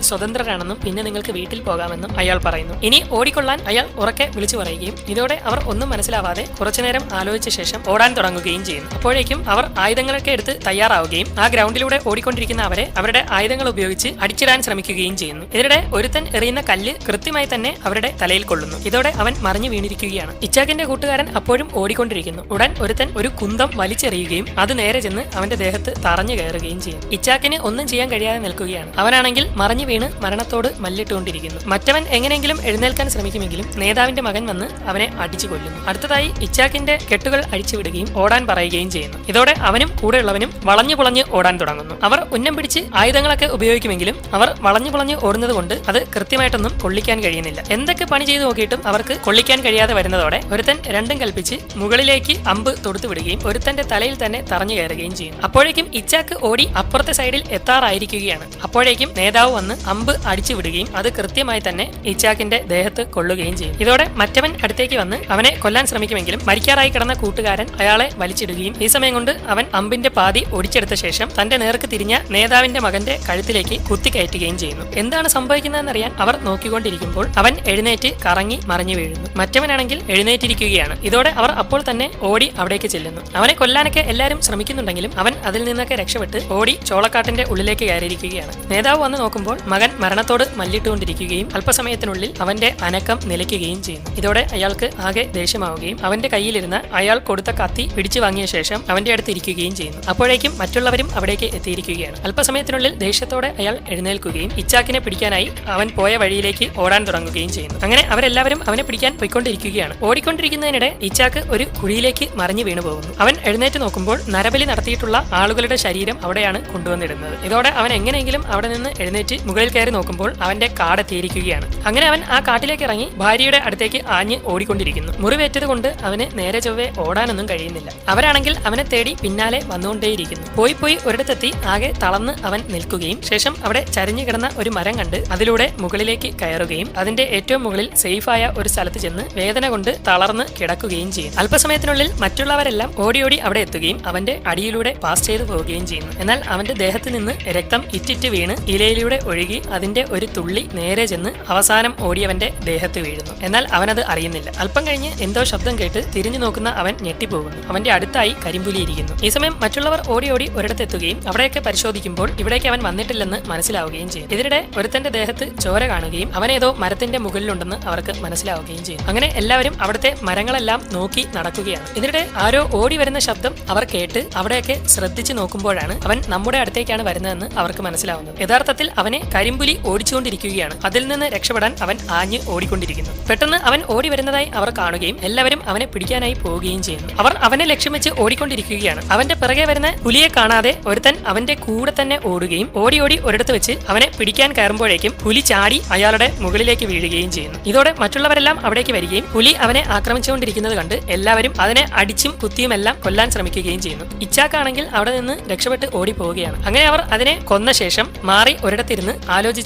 സ്വതന്ത്രരാണെന്നും പിന്നെ നിങ്ങൾക്ക് വീട്ടിൽ പോകാമെന്നും അയാൾ പറയുന്നു. ഇനി ഓടിക്കൊള്ളാൻ അയാൾ ഉറക്കെ വിളിച്ചു പറയുകയും ഇതോടെ അവർ ഒന്നും മനസ്സിലാവാതെ കുറച്ചുനേരം ആലോചിച്ച ശേഷം ഓടാൻ തുടങ്ങുകയും ചെയ്യുന്നു. അപ്പോഴേക്കും അവർ ആയുധങ്ങളൊക്കെ എടുത്ത് തയ്യാറാവുകയും ആ ഗ്രൗണ്ടിലൂടെ ഓടിക്കൊണ്ടിരിക്കുന്ന അവരെ അവരുടെ ആയുധങ്ങൾ ഉപയോഗിച്ച് അടിച്ചിടാൻ ശ്രമിക്കുകയും ചെയ്യുന്നു. ഇതിനിടെ ഒരുത്തൻ എറിയുന്ന കല്ല് കൃത്യമായി തന്നെ അവരുടെ തലയിൽ കൊള്ളുന്നു. ഇതോടെ അവൻ മറിഞ്ഞു വീണിരിക്കുകയാണ്. ഇച്ചാക്കിന്റെ കൂട്ടുകാരൻ അപ്പോഴും ഓടിക്കൊണ്ടിരിക്കുന്നു. ഉടൻ ഒരുത്തൻ ഒരു കുന്തം വലിച്ചെറിയുകയും അത് നേരെ ചെന്ന് അവന്റെ ദേഹത്ത് തറഞ്ഞു കയറുകയും ചെയ്യും ഇച്ചാക്കിന് ഒന്നും ചെയ്യാൻ കഴിയാതെ നിൽക്കുകയാണ്. അവനാണെങ്കിൽ മറിഞ്ഞു വീണ് മരണത്തോട് മല്ലിട്ടുകൊണ്ടിരിക്കുന്നു. മറ്റവൻ എങ്ങനെയെങ്കിലും എഴുന്നേൽക്കാൻ ശ്രമിക്കുമെങ്കിലും നേതാവിന്റെ മകൻ വന്ന് അവനെ അടിച്ചു കൊല്ലുന്നു. അടുത്തതായി ഇച്ചാക്കിന്റെ കെട്ടുകൾ അഴിച്ചുവിടുകയും ഓടാൻ പറയുകയും ചെയ്യുന്നു. ഇതോടെ അവനും കൂടെയുള്ളവനും വളഞ്ഞു പുളഞ്ഞ് ഓടാൻ തുടങ്ങുന്നു. അവർ ഉന്നം പിടിച്ച് ആയുധങ്ങളൊക്കെ ഉപയോഗിക്കുമെങ്കിലും അവർ വളഞ്ഞു പുളഞ്ഞ് ഓടുന്നത് കൊണ്ട് അത് കൃത്യമായിട്ടൊന്നും കൊള്ളിക്കാൻ കഴിയുന്നില്ല. എന്തൊക്കെ പണി ചെയ്തു നോക്കിയിട്ടും അവർക്ക് കൊള്ളിക്കാൻ കഴിയാതെ വരുന്നതോടെ ഒരുത്തൻ രണ്ടും കൽപ്പിച്ച് മുകളിലേക്ക് അമ്പ് തൊടുത്തു വിടുകയും ഒരുത്തന്റെ തലയിൽ തന്നെ തറഞ്ഞു കയറുകയും ചെയ്യുന്നു. അപ്പോഴേക്കും ഇച്ചാക്ക് ഓടി അപ്പുറത്തെ സൈഡിൽ എത്താറായിരിക്കുകയാണ്. അപ്പോഴേക്കും നേതാവ് വന്ന് അമ്പ് അടിച്ചു വിടുകയും അത് കൃത്യമായി തന്നെ ഇച്ചാക്കിന്റെ ദേഹത്ത് കൊള്ളുകയും ചെയ്യും. ഇതോടെ മറ്റവൻ അടുത്തേക്ക് വന്ന് അവനെ കൊല്ലാൻ ശ്രമിക്കുമെങ്കിലും മരിക്കാറായി കിടന്ന കൂട്ടുകാരൻ അയാളെ വലിച്ചിടുകയും ഈ സമയം കൊണ്ട് അവൻ അമ്പിന്റെ പാതി ഒടിച്ചെടുത്ത ശേഷം തന്റെ നേർക്ക് തിരിഞ്ഞ നേതാവിന്റെ മകന്റെ കഴുത്തിലേക്ക് കുത്തിക്കയറ്റുകയും ചെയ്യുന്നു. എന്താണ് സംഭവിക്കുന്നതെന്നറിയാൻ അവർ നോക്കിക്കൊണ്ടിരിക്കുമ്പോൾ അവൻ എഴുന്നേറ്റ് കറങ്ങി മറിഞ്ഞു വീഴുന്നു. മറ്റവനാണെങ്കിൽ എഴുന്നേറ്റിരിക്കുകയാണ്. ഇതോടെ അവർ അപ്പോൾ തന്നെ ഓടി അവിടേക്ക് ചെല്ലുന്നു. അവനെ കൊല്ലാനൊക്കെ എല്ലാവരും ശ്രമിക്കുന്നുണ്ടെങ്കിലും അവൻ അതിൽ നിന്നൊക്കെ രക്ഷപ്പെട്ട് ഓടി ചോളക്കാട്ടിന്റെ ഉള്ളിലേക്ക് കയറിയിരിക്കുകയാണ്. നേതാവ് വന്ന് നോക്കുമ്പോൾ മകൻ മരണത്തോട് മല്ലിട്ടുകൊണ്ടിരിക്കുകയും അല്പസമയത്തിനുള്ളിൽ അവന്റെ അനക്കം നിലയ്ക്കുകയും ചെയ്യുന്നു ഇതോടെ അയാൾക്ക് ആകെ ദേഷ്യമാവുകയും അവന്റെ കയ്യിലിരുന്ന് അയാൾ കൊടുത്ത കത്തി പിടിച്ചു വാങ്ങിയ ശേഷം അവന്റെ അടുത്ത് ഇരിക്കുകയും ചെയ്യുന്നു. അപ്പോഴേക്കും മറ്റുള്ളവരും അവിടേക്ക് എത്തിയിരിക്കുകയാണ്. അല്പസമയത്തിനുള്ളിൽ ദേഷ്യത്തോടെ അയാൾ എഴുന്നേൽക്കുകയും ഇച്ചാക്കിനെ പിടിക്കാനായി അവൻ പോയ വഴിയിലേക്ക് ഓടാൻ തുടങ്ങുകയും ചെയ്യുന്നു. അങ്ങനെ അവരെല്ലാവരും അവനെ പിടിക്കാൻ പോയിക്കൊണ്ടിരിക്കുകയാണ്. ഓടിക്കൊണ്ടിരിക്കുന്നതിനിടെ ഇച്ചാക്ക് ഒരു കുഴിയിലേക്ക് മറിഞ്ഞു വീണു പോകുന്നു. അവൻ എഴുന്നേറ്റ് നോക്കുമ്പോൾ നരബലി നടത്തിയിട്ടുള്ള ആളുകളുടെ ശരീരം അവിടെയാണ് കൊണ്ടുവന്നിടുന്നത്. ഇതോടെ അവൻ എങ്ങനെയെങ്കിലും അവിടെ നിന്ന് എഴുന്നേറ്റ് മുകളിൽ കയറി നോക്കുമ്പോൾ അവന്റെ കാട് കാടെത്തിയിരിക്കുകയാണ് അങ്ങനെ അവൻ ആ കാട്ടിലേക്ക് ഇറങ്ങി ഭാര്യയുടെ അടുത്തേക്ക് ആഞ്ഞ് ഓടിക്കൊണ്ടിരിക്കുന്നു. മുറിവേറ്റത് കൊണ്ട് അവന് നേരെ ചൊവ്വെ ഓടാനൊന്നും കഴിയുന്നില്ല. അവരാണെങ്കിൽ അവനെ തേടി പിന്നാലെ വന്നുകൊണ്ടേയിരിക്കുന്നു. പോയി പോയി ഒരിടത്തെത്തി ആകെ തളർന്ന് അവൻ നിൽക്കുകയും ശേഷം അവിടെ ചരിഞ്ഞു കിടന്ന ഒരു മരം കണ്ട് അതിലൂടെ മുകളിലേക്ക് കയറുകയും അതിന്റെ ഏറ്റവും മുകളിൽ സേഫായ ഒരു സ്ഥലത്ത് ചെന്ന് വേദന കൊണ്ട് തളർന്ന് കിടക്കുകയും ചെയ്യും. അല്പസമയത്തിനുള്ളിൽ മറ്റുള്ളവരെല്ലാം ഓടി ഓടി അവിടെ എത്തുകയും അവന്റെ അടിയിലൂടെ പാസ് ചെയ്തു പോവുകയും ചെയ്യുന്നു. എന്നാൽ അവന്റെ ദേഹത്ത് നിന്ന് രക്തം ഇറ്റിറ്റ് വീണ് ഇലയിലൂടെ ഒഴുകി അതിന്റെ ഒരു തുള്ളി നേരെ ചെന്ന് അവസാനം ഓടിയവന്റെ ദേഹത്ത് വീഴുന്നു. എന്നാൽ അവനത് അറിയുന്നില്ല. അല്പം കഴിഞ്ഞ് എന്തോ ശബ്ദം കേട്ട് തിരിഞ്ഞു നോക്കുന്ന അവൻ ഞെട്ടിപ്പോകുന്നു. അവന്റെ അടുത്തായി കരിമ്പുലിയിരിക്കുന്നു. ഈ സമയം മറ്റുള്ളവർ ഓടി ഓടി ഒരിടത്തെത്തുകയും അവിടെയൊക്കെ പരിശോധിക്കുമ്പോൾ ഇവിടേക്ക് അവൻ വന്നിട്ടില്ലെന്ന് മനസ്സിലാവുകയും ചെയ്യും ഇതിനിടെ ഒരുത്തന്റെ ദേഹത്ത് ചോര കാണുകയും അവനേതോ മരത്തിന്റെ മുകളിലുണ്ടെന്ന് അവർക്ക് മനസ്സിലാവുകയും ചെയ്യും അങ്ങനെ എല്ലാവരും അവിടുത്തെ മരങ്ങളെല്ലാം നോക്കി നടക്കുകയാണ്. ഇതിനിടെ ആരോ ഓടി വരുന്ന ശബ്ദം അവർ കേട്ട് അവിടെയൊക്കെ ശ്രദ്ധിച്ചു നോക്കുമ്പോഴാണ് അവൻ നമ്മുടെ അടുത്തേക്കാണ് വരുന്നതെന്ന് അവർക്ക് മനസ്സിലാവുന്നത്. യഥാർത്ഥത്തിൽ അവനെ കരിമ്പുലി ഓടിച്ചുകൊണ്ടിരിക്കുകയാണ്. അതിൽ നിന്ന് രക്ഷപ്പെടാൻ അവൻ ആഞ്ഞ് ഓടിക്കൊണ്ടിരിക്കുന്നു. പെട്ടെന്ന് അവൻ ഓടി വരുന്നതായി അവർ കാണുകയും എല്ലാവരും അവനെ പിടിക്കാനായി പോവുകയും ചെയ്യുന്നു. അവർ അവനെ ലക്ഷ്യം വെച്ച് ഓടിക്കൊണ്ടിരിക്കുകയാണ്. അവന്റെ പിറകെ വരുന്ന പുലിയെ കാണാതെ ഒരുത്തൻ അവന്റെ കൂടെ തന്നെ ഓടുകയും ഓടി ഓടി ഒരിടത്ത് വെച്ച് അവനെ പിടിക്കാൻ കയറുമ്പോഴേക്കും പുലി ചാടി അയാളുടെ മുകളിലേക്ക് വീഴുകയും ചെയ്യുന്നു. ഇതോടെ മറ്റുള്ളവരെല്ലാം അവിടേക്ക് വരികയും പുലി അവനെ ആക്രമിച്ചുകൊണ്ടിരിക്കുന്നത് കണ്ട് എല്ലാവരും അതിനെ അടിച്ചും കുത്തിയുമെല്ലാം കൊല്ലാൻ ശ്രമിക്കുകയും ചെയ്യുന്നു. ഇച്ചാക്കാണെങ്കിൽ അവിടെ നിന്ന് രക്ഷപ്പെട്ട് ഓടി പോവുകയാണ് അങ്ങനെ അവർ അതിനെ കൊന്ന ശേഷം മാറി ഒരിടത്തിരുന്ന്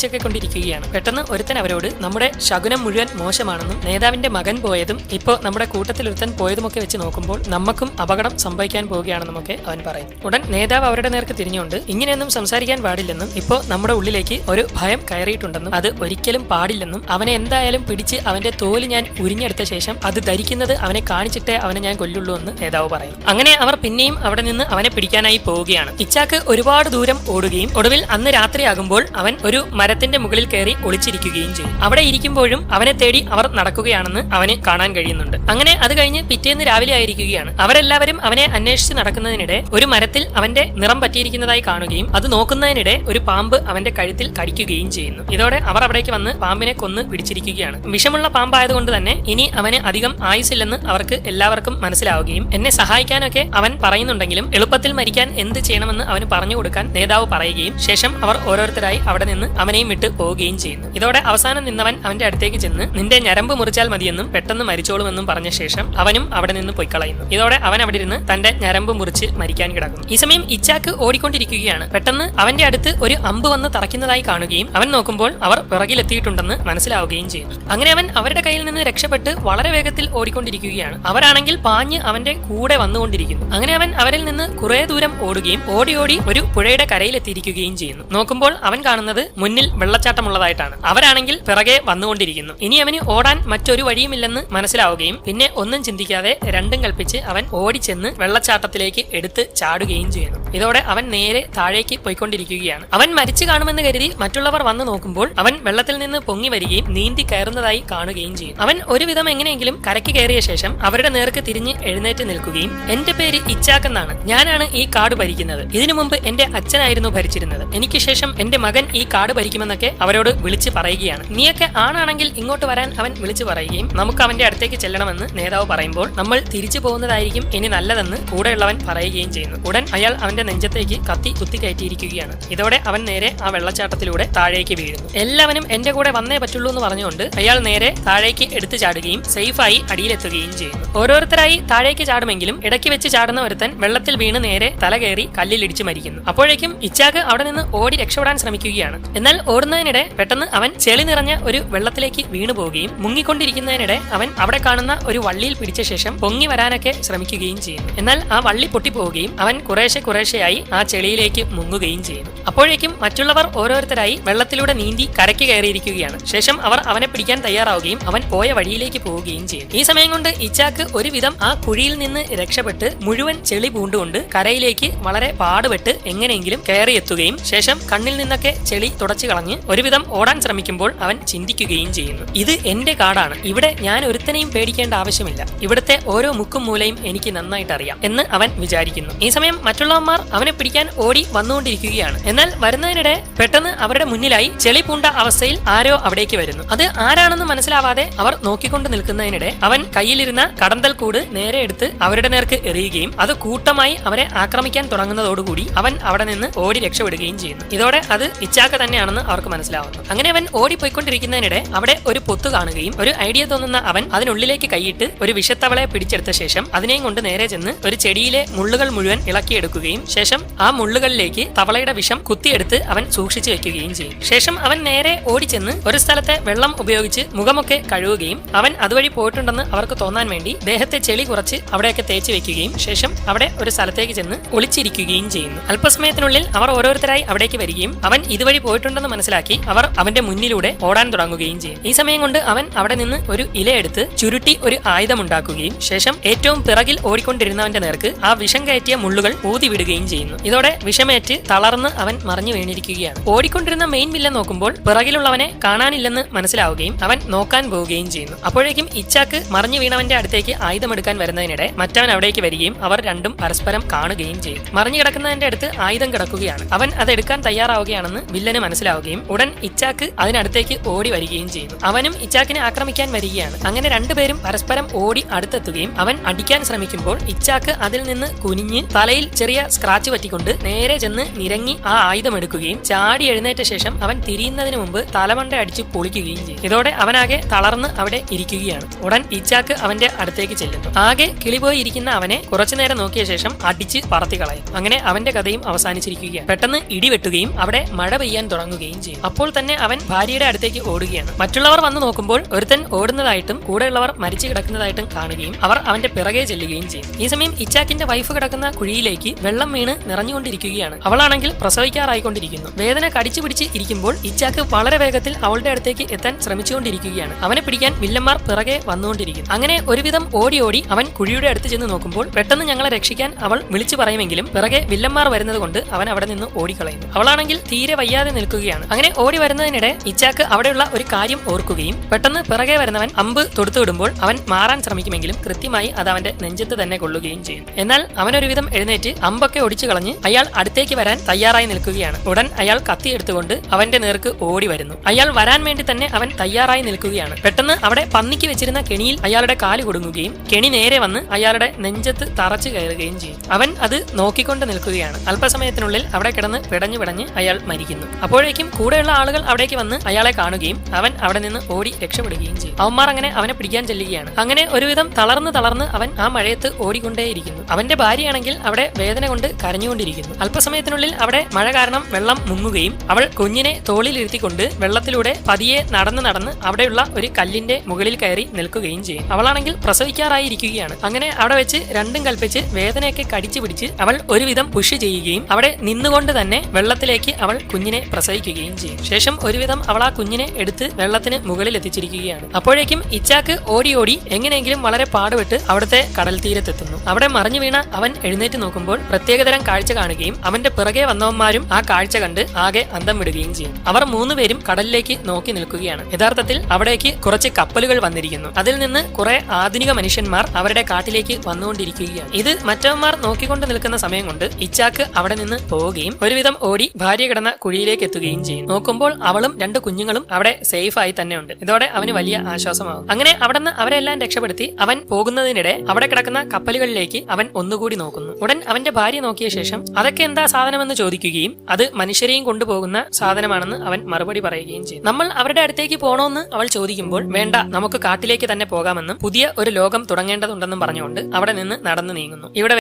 ആലോചിച്ചൊക്കെ കൊണ്ടിരിക്കുകയാണ് പെട്ടെന്ന് ഒരുത്തൻ അവരോട് നമ്മുടെ ശകുനം മുഴുവൻ മോശമാണെന്നും നേതാവിന്റെ മകൻ പോയതും ഇപ്പോ നമ്മുടെ കൂട്ടത്തിൽ ഒരുത്തൻ പോയതുമൊക്കെ വെച്ച് നോക്കുമ്പോൾ നമുക്കും അപകടം സംഭവിക്കാൻ പോവുകയാണെന്നുമൊക്കെ അവൻ പറയും. ഉടൻ നേതാവ് അവരുടെ നേർക്ക് തിരിഞ്ഞുകൊണ്ട് ഇങ്ങനെയൊന്നും സംസാരിക്കാൻ പാടില്ലെന്നും ഇപ്പോ നമ്മുടെ ഉള്ളിലേക്ക് ഒരു ഭയം കയറിയിട്ടുണ്ടെന്നും അത് ഒരിക്കലും പാടില്ലെന്നും അവനെ എന്തായാലും പിടിച്ച് അവന്റെ തോൽ ഞാൻ ഉരിഞ്ഞെടുത്ത ശേഷം അത് ധരിക്കുന്നത് അവനെ കാണിച്ചിട്ടേ അവനെ ഞാൻ കൊല്ലുള്ളൂ എന്ന് നേതാവ് പറയും. അങ്ങനെ അവർ പിന്നെയും അവിടെ നിന്ന് അവനെ പിടിക്കാനായി പോവുകയാണ്. ഇച്ചാക്ക് ഒരുപാട് ദൂരം ഓടുകയും ഒടുവിൽ അന്ന് രാത്രിയാകുമ്പോൾ അവൻ ഒരു മരത്തിന്റെ മുകളിൽ കയറി ഒളിച്ചിരിക്കുകയും ചെയ്യും. അവിടെ ഇരിക്കുമ്പോഴും അവനെ തേടി അവർ നടക്കുകയാണെന്ന് അവന് കാണാൻ കഴിയുന്നുണ്ട്. അങ്ങനെ അത് കഴിഞ്ഞ് പിറ്റേന്ന് രാവിലെ ആയിരിക്കുകയാണ്. അവരെല്ലാവരും അവനെ അന്വേഷിച്ച് നടക്കുന്നതിനിടെ ഒരു മരത്തിൽ അവന്റെ നിറം പറ്റിയിരിക്കുന്നതായി കാണുകയും അത് നോക്കുന്നതിനിടെ ഒരു പാമ്പ് അവന്റെ കഴുത്തിൽ കടിക്കുകയും ചെയ്യുന്നു. ഇതോടെ അവർ അവിടേക്ക് വന്ന് പാമ്പിനെ കൊന്ന് പിടിച്ചിരിക്കുകയാണ്. വിഷമുള്ള പാമ്പായതുകൊണ്ട് തന്നെ ഇനി അവന് അധികം ആയുസില്ലെന്ന് അവർക്ക് എല്ലാവർക്കും മനസ്സിലാവുകയും എന്നെ സഹായിക്കാനൊക്കെ അവൻ പറയുന്നുണ്ടെങ്കിലും എളുപ്പത്തിൽ മരിക്കാൻ എന്ത് ചെയ്യണമെന്ന് അവന് പറഞ്ഞു കൊടുക്കാൻ നേതാവ് പറയുകയും ശേഷം അവർ ഓരോരുത്തരായി അവിടെ നിന്ന് അവനെയും വിട്ട് പോവുകയും ചെയ്യുന്നു. ഇതോടെ അവസാനം നിന്നവൻ അവന്റെ അടുത്തേക്ക് ചെന്ന് നിന്റെ ഞരമ്പ് മുറിച്ചാൽ മതിയെന്നും പെട്ടെന്ന് മരിച്ചോളുമെന്നും പറഞ്ഞ ശേഷം അവനും അവിടെ നിന്ന് പൊയ്ക്കളയുന്നു. ഇതോടെ അവൻ അവിടെ ഇരുന്ന് തന്റെ ഞരമ്പ് മുറിച്ച് മരിക്കാൻ കിടക്കുന്നു. ഈ സമയം ഇച്ചാക്ക് ഓടിക്കൊണ്ടിരിക്കുകയാണ്. പെട്ടെന്ന് അവന്റെ അടുത്ത് ഒരു അമ്പ് വന്ന് തറയ്ക്കുന്നതായി കാണുകയും അവൻ നോക്കുമ്പോൾ അവർ പിറകിലെത്തിയിട്ടുണ്ടെന്ന് മനസ്സിലാവുകയും ചെയ്യുന്നു. അങ്ങനെ അവൻ അവരുടെ കയ്യിൽ നിന്ന് രക്ഷപ്പെട്ട് വളരെ വേഗത്തിൽ ഓടിക്കൊണ്ടിരിക്കുകയാണ്. അവരാണെങ്കിൽ പാഞ്ഞ് അവന്റെ കൂടെ വന്നുകൊണ്ടിരിക്കുന്നു. അങ്ങനെ അവൻ അവരിൽ നിന്ന് കുറെ ദൂരം ഓടുകയും ഓടി ഓടി ഒരു പുഴയുടെ കരയിലെത്തിയിരിക്കുകയും ചെയ്യുന്നു. നോക്കുമ്പോൾ അവൻ കാണുന്നത് മുന്നിൽ വെള്ളച്ചാട്ടമുള്ളതായിട്ടാണ്. അവരാണെങ്കിൽ പിറകെ വന്നുകൊണ്ടിരിക്കുന്നു. ഇനി അവന് ഓടാൻ മറ്റൊരു വഴിയുമില്ലെന്ന് മനസ്സിലാവുകയും പിന്നെ ഒന്നും ചിന്തിക്കാതെ രണ്ടും കൽപ്പിച്ച് അവൻ ഓടിച്ചെന്ന് വെള്ളച്ചാട്ടത്തിലേക്ക് എടുത്ത് ചാടുകയും ചെയ്യുന്നു. ഇതോടെ അവൻ നേരെ താഴേക്ക് പോയിക്കൊണ്ടിരിക്കുകയാണ്. അവൻ മരിച്ചു കാണുമെന്ന് കരുതി മറ്റുള്ളവർ വന്നു നോക്കുമ്പോൾ അവൻ വെള്ളത്തിൽ നിന്ന് പൊങ്ങി വരികയും നീന്തി കയറുന്നതായി കാണുകയും ചെയ്യും. അവൻ ഒരുവിധം എങ്ങനെയെങ്കിലും കരയ്ക്ക് കയറിയ ശേഷം അവരുടെ നേർക്ക് തിരിഞ്ഞ് എഴുന്നേറ്റ് നിൽക്കുകയും എന്റെ പേര് ഇച്ചാക്കെന്നാണ് ഞാനാണ് ഈ കാട് ഭരിക്കുന്നത്. ഇതിനു മുമ്പ് എന്റെ അച്ഛനായിരുന്നു ഭരിച്ചിരുന്നത്. എനിക്ക് ശേഷം എന്റെ മകൻ ഈ കാട് ഭരിക്കും സഹായിക്കുമെന്നൊക്കെ അവരോട് വിളിച്ച് പറയുകയാണ്. നീയൊക്കെ ആണാണെങ്കിൽ ഇങ്ങോട്ട് വരാൻ അവൻ വിളിച്ചു പറയുകയും നമുക്ക് അവന്റെ അടുത്തേക്ക് ചെല്ലണമെന്ന് നേതാവ് പറയുമ്പോൾ നമ്മൾ തിരിച്ചു പോകുന്നതായിരിക്കും ഇനി നല്ലതെന്ന് കൂടെയുള്ളവൻ പറയുകയും ചെയ്യുന്നു. ഉടൻ അയാൾ അവന്റെ നെഞ്ചത്തേക്ക് കത്തി കുത്തിക്കയറ്റിയിരിക്കുകയാണ്. ഇതോടെ അവൻ നേരെ ആ വെള്ളച്ചാട്ടത്തിലൂടെ താഴേക്ക് വീഴുന്നു. എല്ലാവരും എന്റെ കൂടെ വന്നേ പറ്റുള്ളൂ എന്ന് പറഞ്ഞുകൊണ്ട് അയാൾ നേരെ താഴേക്ക് എടുത്തു ചാടുകയും സേഫായി അടിയിലെത്തുകയും ചെയ്യുന്നു. ഓരോരുത്തരായി താഴേക്ക് ചാടുമെങ്കിലും ഇടയ്ക്ക് വെച്ച് ചാടുന്ന ഒരുത്തൻ വെള്ളത്തിൽ വീണ് നേരെ തല കയറി കല്ലിലിടിച്ച് മരിക്കുന്നു. അപ്പോഴേക്കും ഇച്ചാക്ക് അവിടെ നിന്ന് ഓടി രക്ഷപ്പെടാൻ ശ്രമിക്കുകയാണ്. എന്നാൽ ഓടുന്നതിനിടെ പെട്ടെന്ന് അവൻ ചെളി നിറഞ്ഞ ഒരു വെള്ളത്തിലേക്ക് വീണു പോവുകയും മുങ്ങിക്കൊണ്ടിരിക്കുന്നതിനിടെ അവൻ അവിടെ കാണുന്ന ഒരു വള്ളിയിൽ പിടിച്ച ശേഷം പൊങ്ങി വരാനൊക്കെ ശ്രമിക്കുകയും ചെയ്യുന്നു. എന്നാൽ ആ വള്ളി പൊട്ടിപ്പോവുകയും അവൻ കുറേശ്ശെ കുറേശ്ശെയായി ആ ചെളിയിലേക്ക് മുങ്ങുകയും ചെയ്യുന്നു. അപ്പോഴേക്കും മറ്റുള്ളവർ ഓരോരുത്തരായി വെള്ളത്തിലൂടെ നീന്തി കരയ്ക്ക് കയറിയിരിക്കുകയാണ്. ശേഷം അവർ അവനെ പിടിക്കാൻ തയ്യാറാവുകയും അവൻ പോയ വഴിയിലേക്ക് പോവുകയും ചെയ്യും ഈ സമയം കൊണ്ട് ഇച്ചാക്ക് ഒരുവിധം ആ കുഴിയിൽ നിന്ന് രക്ഷപ്പെട്ട് മുഴുവൻ ചെളി പൂണ്ടുകൊണ്ട് കരയിലേക്ക് വളരെ പാടുപെട്ട് എങ്ങനെയെങ്കിലും കയറിയെത്തുകയും ശേഷം കണ്ണിൽ നിന്നൊക്കെ ചെളി തുടച്ചു കളഞ്ഞ് ഒരുവിധം ഓടാൻ ശ്രമിക്കുമ്പോൾ അവൻ ചിന്തിക്കുകയും ചെയ്യുന്നു. ഇത് എന്റെ കാടാണ്. ഇവിടെ ഞാൻ ഒരുത്തനെയും പേടിക്കേണ്ട ആവശ്യമില്ല. ഇവിടുത്തെ ഓരോ മുക്കും മൂലയും എനിക്ക് നന്നായിട്ട് അറിയാം എന്ന് അവൻ വിചാരിക്കുന്നു. ഈ സമയം മറ്റുള്ളവന്മാർ അവനെ പിടിക്കാൻ ഓടി വന്നുകൊണ്ടിരിക്കുകയാണ്. എന്നാൽ വരുന്നതിനിടെ പെട്ടെന്ന് അവരുടെ മുന്നിലായി ചെളി പൂണ്ട അവസ്ഥയിൽ ആരോ അവിടേക്ക് വരുന്നു. അത് ആരാണെന്ന് മനസ്സിലാവാതെ അവർ നോക്കിക്കൊണ്ട് നിൽക്കുന്നതിനിടെ അവൻ കയ്യിലിരുന്ന കടന്തൽ കൂട് നേരെ എടുത്ത് അവരുടെ നേർക്ക് എറിയുകയും അത് കൂട്ടമായി അവരെ ആക്രമിക്കാൻ തുടങ്ങുന്നതോടുകൂടി അവൻ അവിടെ നിന്ന് ഓടി രക്ഷപ്പെടുകയും ചെയ്യുന്നു. ഇതോടെ അത് ഇച്ചാക്ക തന്നെയാണെന്ന് അവർക്ക് മനസ്സിലാവുന്നു. അങ്ങനെ അവൻ ഓടിപ്പോയിക്കൊണ്ടിരിക്കുന്നതിനിടെ അവിടെ ഒരു പൊത്തു കാണുകയും ഒരു ഐഡിയ തോന്നുന്ന അവൻ അതിനുള്ളിലേക്ക് കൈയിട്ട് ഒരു വിഷത്തവളെ പിടിച്ചെടുത്ത ശേഷം അതിനെയും കൊണ്ട് നേരെ ചെന്ന് ഒരു ചെടിയിലെ മുള്ളുകൾ മുഴുവൻ ഇളക്കിയെടുക്കുകയും ശേഷം ആ മുള്ളുകളിലേക്ക് തവളയുടെ വിഷം കുത്തിയെടുത്ത് അവൻ സൂക്ഷിച്ചു വെക്കുകയും ചെയ്യും. ശേഷം അവൻ നേരെ ഓടിച്ചെന്ന് ഒരു സ്ഥലത്തെ വെള്ളം ഉപയോഗിച്ച് മുഖമൊക്കെ കഴുകുകയും അവൻ അതുവഴി പോയിട്ടുണ്ടെന്ന് അവർക്ക് തോന്നാൻ വേണ്ടി ദേഹത്തെ ചെളി കുറച്ച് അവിടെയൊക്കെ തേച്ച് വെക്കുകയും ശേഷം അവിടെ ഒരു സ്ഥലത്തേക്ക് ചെന്ന് ഒളിച്ചിരിക്കുകയും ചെയ്യുന്നു. അല്പസമയത്തിനുള്ളിൽ അവർ ഓരോരുത്തരായി അവിടേക്ക് വരികയും അവൻ ഇതുവഴി പോയിട്ടുണ്ടെന്ന് മനസ്സിലാക്കി അവർ അവന്റെ മുന്നിലൂടെ ഓടാൻ തുടങ്ങുകയും ചെയ്യും. ഈ സമയം കൊണ്ട് അവൻ അവിടെ നിന്ന് ഒരു ഇലയെടുത്ത് ചുരുട്ടി ഒരു ആയുധമുണ്ടാക്കുകയും ശേഷം ഏറ്റവും പിറകിൽ ഓടിക്കൊണ്ടിരുന്നവന്റെ നേർക്ക് ആ വിഷം കയറ്റിയ മുള്ളുകൾ ഊതി വിടുകയും ചെയ്യുന്നു. ഇതോടെ വിഷമേറ്റ് തളർന്ന് അവൻ മറിഞ്ഞു വീണിരിക്കുകയാണ്. ഓടിക്കൊണ്ടിരുന്ന മെയിൻ വില്ലൻ നോക്കുമ്പോൾ പിറകിലുള്ളവനെ കാണാനില്ലെന്ന് മനസ്സിലാവുകയും അവൻ നോക്കാൻ പോവുകയും ചെയ്യുന്നു. അപ്പോഴേക്കും ഇച്ചാക്ക് മറിഞ്ഞു വീണവന്റെ അടുത്തേക്ക് ആയുധമെടുക്കാൻ വരുന്നതിനിടെ മറ്റവൻ അവിടേക്ക് വരികയും അവർ രണ്ടും പരസ്പരം കാണുകയും ചെയ്യും മറിഞ്ഞു കിടക്കുന്നതിന്റെ അടുത്ത് ആയുധം കിടക്കുകയാണ്. അവൻ അത് എടുക്കാൻ തയ്യാറാവുകയാണെന്ന് വില്ലന് മനസ്സിലാവുകയും ഉടൻ ഇച്ചാക്ക് അതിനടുത്തേക്ക് ഓടി വരികയും ചെയ്യുന്നു. അവനും ഇച്ചാക്കിനെ ആക്രമിക്കാൻ വരികയാണ്. അങ്ങനെ രണ്ടുപേരും പരസ്പരം ഓടി അടുത്തെത്തുകയും അവൻ അടിക്കാൻ ശ്രമിക്കുമ്പോൾ ഇച്ചാക്ക് അതിൽ നിന്ന് കുനിഞ്ഞ് തലയിൽ ചെറിയ സ്ക്രാച്ച് പറ്റിക്കൊണ്ട് നേരെ ചെന്ന് നിരങ്ങി ആ ആയുധം എടുക്കുകയും ചാടി എഴുന്നേറ്റ ശേഷം അവൻ തിരിയുന്നതിന് മുമ്പ് തലമണ്ട അടിച്ച് പൊളിക്കുകയും ചെയ്യും. ഇതോടെ അവനാകെ തളർന്ന് അവിടെ ഇരിക്കുകയാണ്. ഉടൻ ഇച്ചാക്ക് അവന്റെ അടുത്തേക്ക് ചെല്ലുന്നു. ആകെ കിളിപോയി ഇരിക്കുന്ന അവനെ കുറച്ചുനേരം നോക്കിയ ശേഷം അടിച്ച് പറത്തി കളയും അങ്ങനെ അവന്റെ കഥയും അവസാനിച്ചിരിക്കുകയാണ്. പെട്ടെന്ന് ഇടിവെട്ടുകയും അവിടെ മഴ പെയ്യാൻ തുടങ്ങുകയും ചെയ്യും. അപ്പോൾ തന്നെ അവൻ ഭാര്യയുടെ അടുത്തേക്ക് ഓടുകയാണ്. മറ്റുള്ളവർ വന്ന് നോക്കുമ്പോൾ ഒരുത്തൻ ഓടുന്നതായിട്ടും കൂടെയുള്ളവർ മരിച്ചു കിടക്കുന്നതായിട്ടും കാണുകയും അവർ അവന്റെ പിറകെ ചെല്ലുകയും ചെയ്യും. ഈ സമയം ഇച്ചാക്കിന്റെ വൈഫ് കിടക്കുന്ന കുഴിയിലേക്ക് വെള്ളം വീണ് നിറഞ്ഞുകൊണ്ടിരിക്കുകയാണ്. അവളാണെങ്കിൽ പ്രസവിക്കാറായിക്കൊണ്ടിരിക്കുന്നു. വേദന കടിച്ചു പിടിച്ച് ഇരിക്കുമ്പോൾ ഇച്ചാക്ക് വളരെ വേഗത്തിൽ അവളുടെ അടുത്തേക്ക് എത്താൻ ശ്രമിച്ചുകൊണ്ടിരിക്കുകയാണ്. അവനെ പിടിക്കാൻ വില്ലന്മാർ പിറകെ വന്നുകൊണ്ടിരിക്കുന്നു. അങ്ങനെ ഒരുവിധം ഓടി ഓടി അവൻ കുഴിയുടെ അടുത്ത് ചെന്ന് നോക്കുമ്പോൾ പെട്ടെന്ന് ഞങ്ങളെ രക്ഷിക്കാൻ അവൾ വിളിച്ചു പറയുമെങ്കിലും പിറകെ വില്ലന്മാർ വരുന്നത് കൊണ്ട് അവൻ അവിടെ നിന്ന് ഓടിക്കളയുന്നു. അവളാണെങ്കിൽ തീരെ വയ്യാതെ നിൽക്കുകയാണ്. അങ്ങനെ ഓടി വരുന്നതിനിടെ ഇച്ചാക്ക് അവിടെയുള്ള ഒരു കാര്യം ഓർക്കുകയും പെട്ടെന്ന് പിറകെ വരുന്നവൻ അമ്പ് തൊടുത്തുവിടുമ്പോൾ അവൻ മാറാൻ ശ്രമിക്കുമെങ്കിലും കൃത്യമായി അത് അവന്റെ നെഞ്ചത്ത് തന്നെ കൊള്ളുകയും ചെയ്യും. എന്നാൽ അവൻ ഒരുവിധം എഴുന്നേറ്റ് അമ്പൊക്കെ ഒടിച്ചു കളഞ്ഞ് അയാൾ അടുത്തേക്ക് വരാൻ തയ്യാറായി നിൽക്കുകയാണ്. ഉടൻ അയാൾ കത്തി എടുത്തുകൊണ്ട് അവന്റെ നേർക്ക് ഓടി വരുന്നു. അയാൾ വരാൻ വേണ്ടി തന്നെ അവൻ തയ്യാറായി നിൽക്കുകയാണ്. പെട്ടെന്ന് അവിടെ പന്നിക്ക് വെച്ചിരുന്ന കെണിയിൽ അയാളുടെ കാൽ കൊടുങ്ങുകയും കെണി നേരെ വന്ന് അയാളുടെ നെഞ്ചത്ത് തറച്ചു കയറുകയും ചെയ്യും. അവൻ അത് നോക്കിക്കൊണ്ട് നിൽക്കുകയാണ്. അല്പസമയത്തിനുള്ളിൽ അവിടെ കിടന്ന് പിടഞ്ഞു പിടഞ്ഞ് അയാൾ മരിക്കുന്നു. അപ്പോഴേക്കും കൂടെയുള്ള ആളുകൾ അവിടേക്ക് വന്ന് അയാളെ കാണുകയും അവൻ അവിടെ നിന്ന് ഓടി രക്ഷപ്പെടുകയും ചെയ്യും. അവന്മാർ അങ്ങനെ അവനെ പിടിക്കാൻ ചെല്ലുകയാണ്. അങ്ങനെ ഒരുവിധം തളർന്ന് തളർന്ന് അവൻ ആ മഴയത്ത് ഓടിക്കൊണ്ടേയിരിക്കുന്നു. അവന്റെ ഭാര്യയാണെങ്കിൽ അവിടെ വേദന കൊണ്ട് കരഞ്ഞുകൊണ്ടിരിക്കുന്നു. അല്പസമയത്തിനുള്ളിൽ അവിടെ മഴ കാരണം വെള്ളം മുങ്ങുകയും അവൾ കുഞ്ഞിനെ തോളിലിരുത്തിക്കൊണ്ട് വെള്ളത്തിലൂടെ പതിയെ നടന്ന് നടന്ന് അവിടെയുള്ള ഒരു കല്ലിന്റെ മുകളിൽ കയറി നിൽക്കുകയും ചെയ്യും. അവളാണെങ്കിൽ പ്രസവിക്കാറായിരിക്കുകയാണ്. അങ്ങനെ അവിടെ വെച്ച് രണ്ടും കൽപ്പിച്ച് വേദനയൊക്കെ കടിച്ചു പിടിച്ച് അവൾ ഒരുവിധം പുഷ് ചെയ്യുകയും അവിടെ നിന്നുകൊണ്ട് തന്നെ വെള്ളത്തിലേക്ക് അവൾ കുഞ്ഞിനെ പ്രസവിക്കുകയും ചെയ്യും. ശേഷം ഒരുവിധം അവൾ ആ കുഞ്ഞിനെ എടുത്ത് വെള്ളത്തിന് മുകളിൽ എത്തിച്ചിരിക്കുകയാണ്. അപ്പോഴേക്കും ഇച്ചാക്ക് ഓടി ഓടി എങ്ങനെയെങ്കിലും വളരെ പാടുപെട്ട് അവിടുത്തെ കടൽ തീരത്തെത്തുന്നു അവിടെ മറിഞ്ഞു വീണ അവൻ എഴുന്നേറ്റ് നോക്കുമ്പോൾ പ്രത്യേകതരം കാഴ്ച കാണുകയും അവന്റെ പിറകെ വന്നവന്മാരും ആ കാഴ്ച കണ്ട് ആകെ അന്തം വിടുകയും ചെയ്യും. അവർ മൂന്നുപേരും കടലിലേക്ക് നോക്കി നിൽക്കുകയാണ്. യഥാർത്ഥത്തിൽ അവിടേക്ക് കുറച്ച് കപ്പലുകൾ വന്നിരിക്കുന്നു. അതിൽ നിന്ന് കുറെ ആധുനിക മനുഷ്യന്മാർ അവരുടെ കാട്ടിലേക്ക് വന്നുകൊണ്ടിരിക്കുകയാണ്. ഇത് മറ്റവന്മാർ നോക്കിക്കൊണ്ട് നിൽക്കുന്ന സമയം കൊണ്ട് ഇച്ചാക്ക് അവിടെ നിന്ന് പോവുകയും ഒരുവിധം ഓടി ഭാര്യ കിടന്ന കുഴിയിലേക്ക് എത്തുകയും നോക്കുകയും ചെയ്യും. നോക്കുമ്പോൾ അവളും രണ്ട് കുഞ്ഞുങ്ങളും അവിടെ സേഫ് ആയി തന്നെ ഉണ്ട് ഇതോടെ അവന് വലിയ ആശ്വാസമാകും. അങ്ങനെ അവിടെ നിന്ന് അവരെല്ലാം രക്ഷപ്പെടുത്തി അവൻ പോകുന്നതിനിടെ അവിടെ കിടക്കുന്ന കപ്പലുകളിലേക്ക് അവൻ ഒന്നുകൂടി നോക്കുന്നു. ഉടൻ അവന്റെ ഭാര്യ നോക്കിയ ശേഷം അതൊക്കെ എന്താ സാധനമെന്ന് ചോദിക്കുകയും അത് മനുഷ്യരെയും കൊണ്ടുപോകുന്ന സാധനമാണെന്ന് അവൻ മറുപടി പറയുകയും ചെയ്യും നമ്മൾ അവരുടെ അടുത്തേക്ക് പോണോന്ന് അവൾ ചോദിക്കുമ്പോൾ വേണ്ട നമുക്ക് കാട്ടിലേക്ക് തന്നെ പോകാമെന്നും പുതിയ ഒരു ലോകം തുടങ്ങേണ്ടതുണ്ടെന്നും പറഞ്ഞുകൊണ്ട് അവിടെ നിന്ന് നടന്നു നീങ്ങുന്നു. ഇവിടെ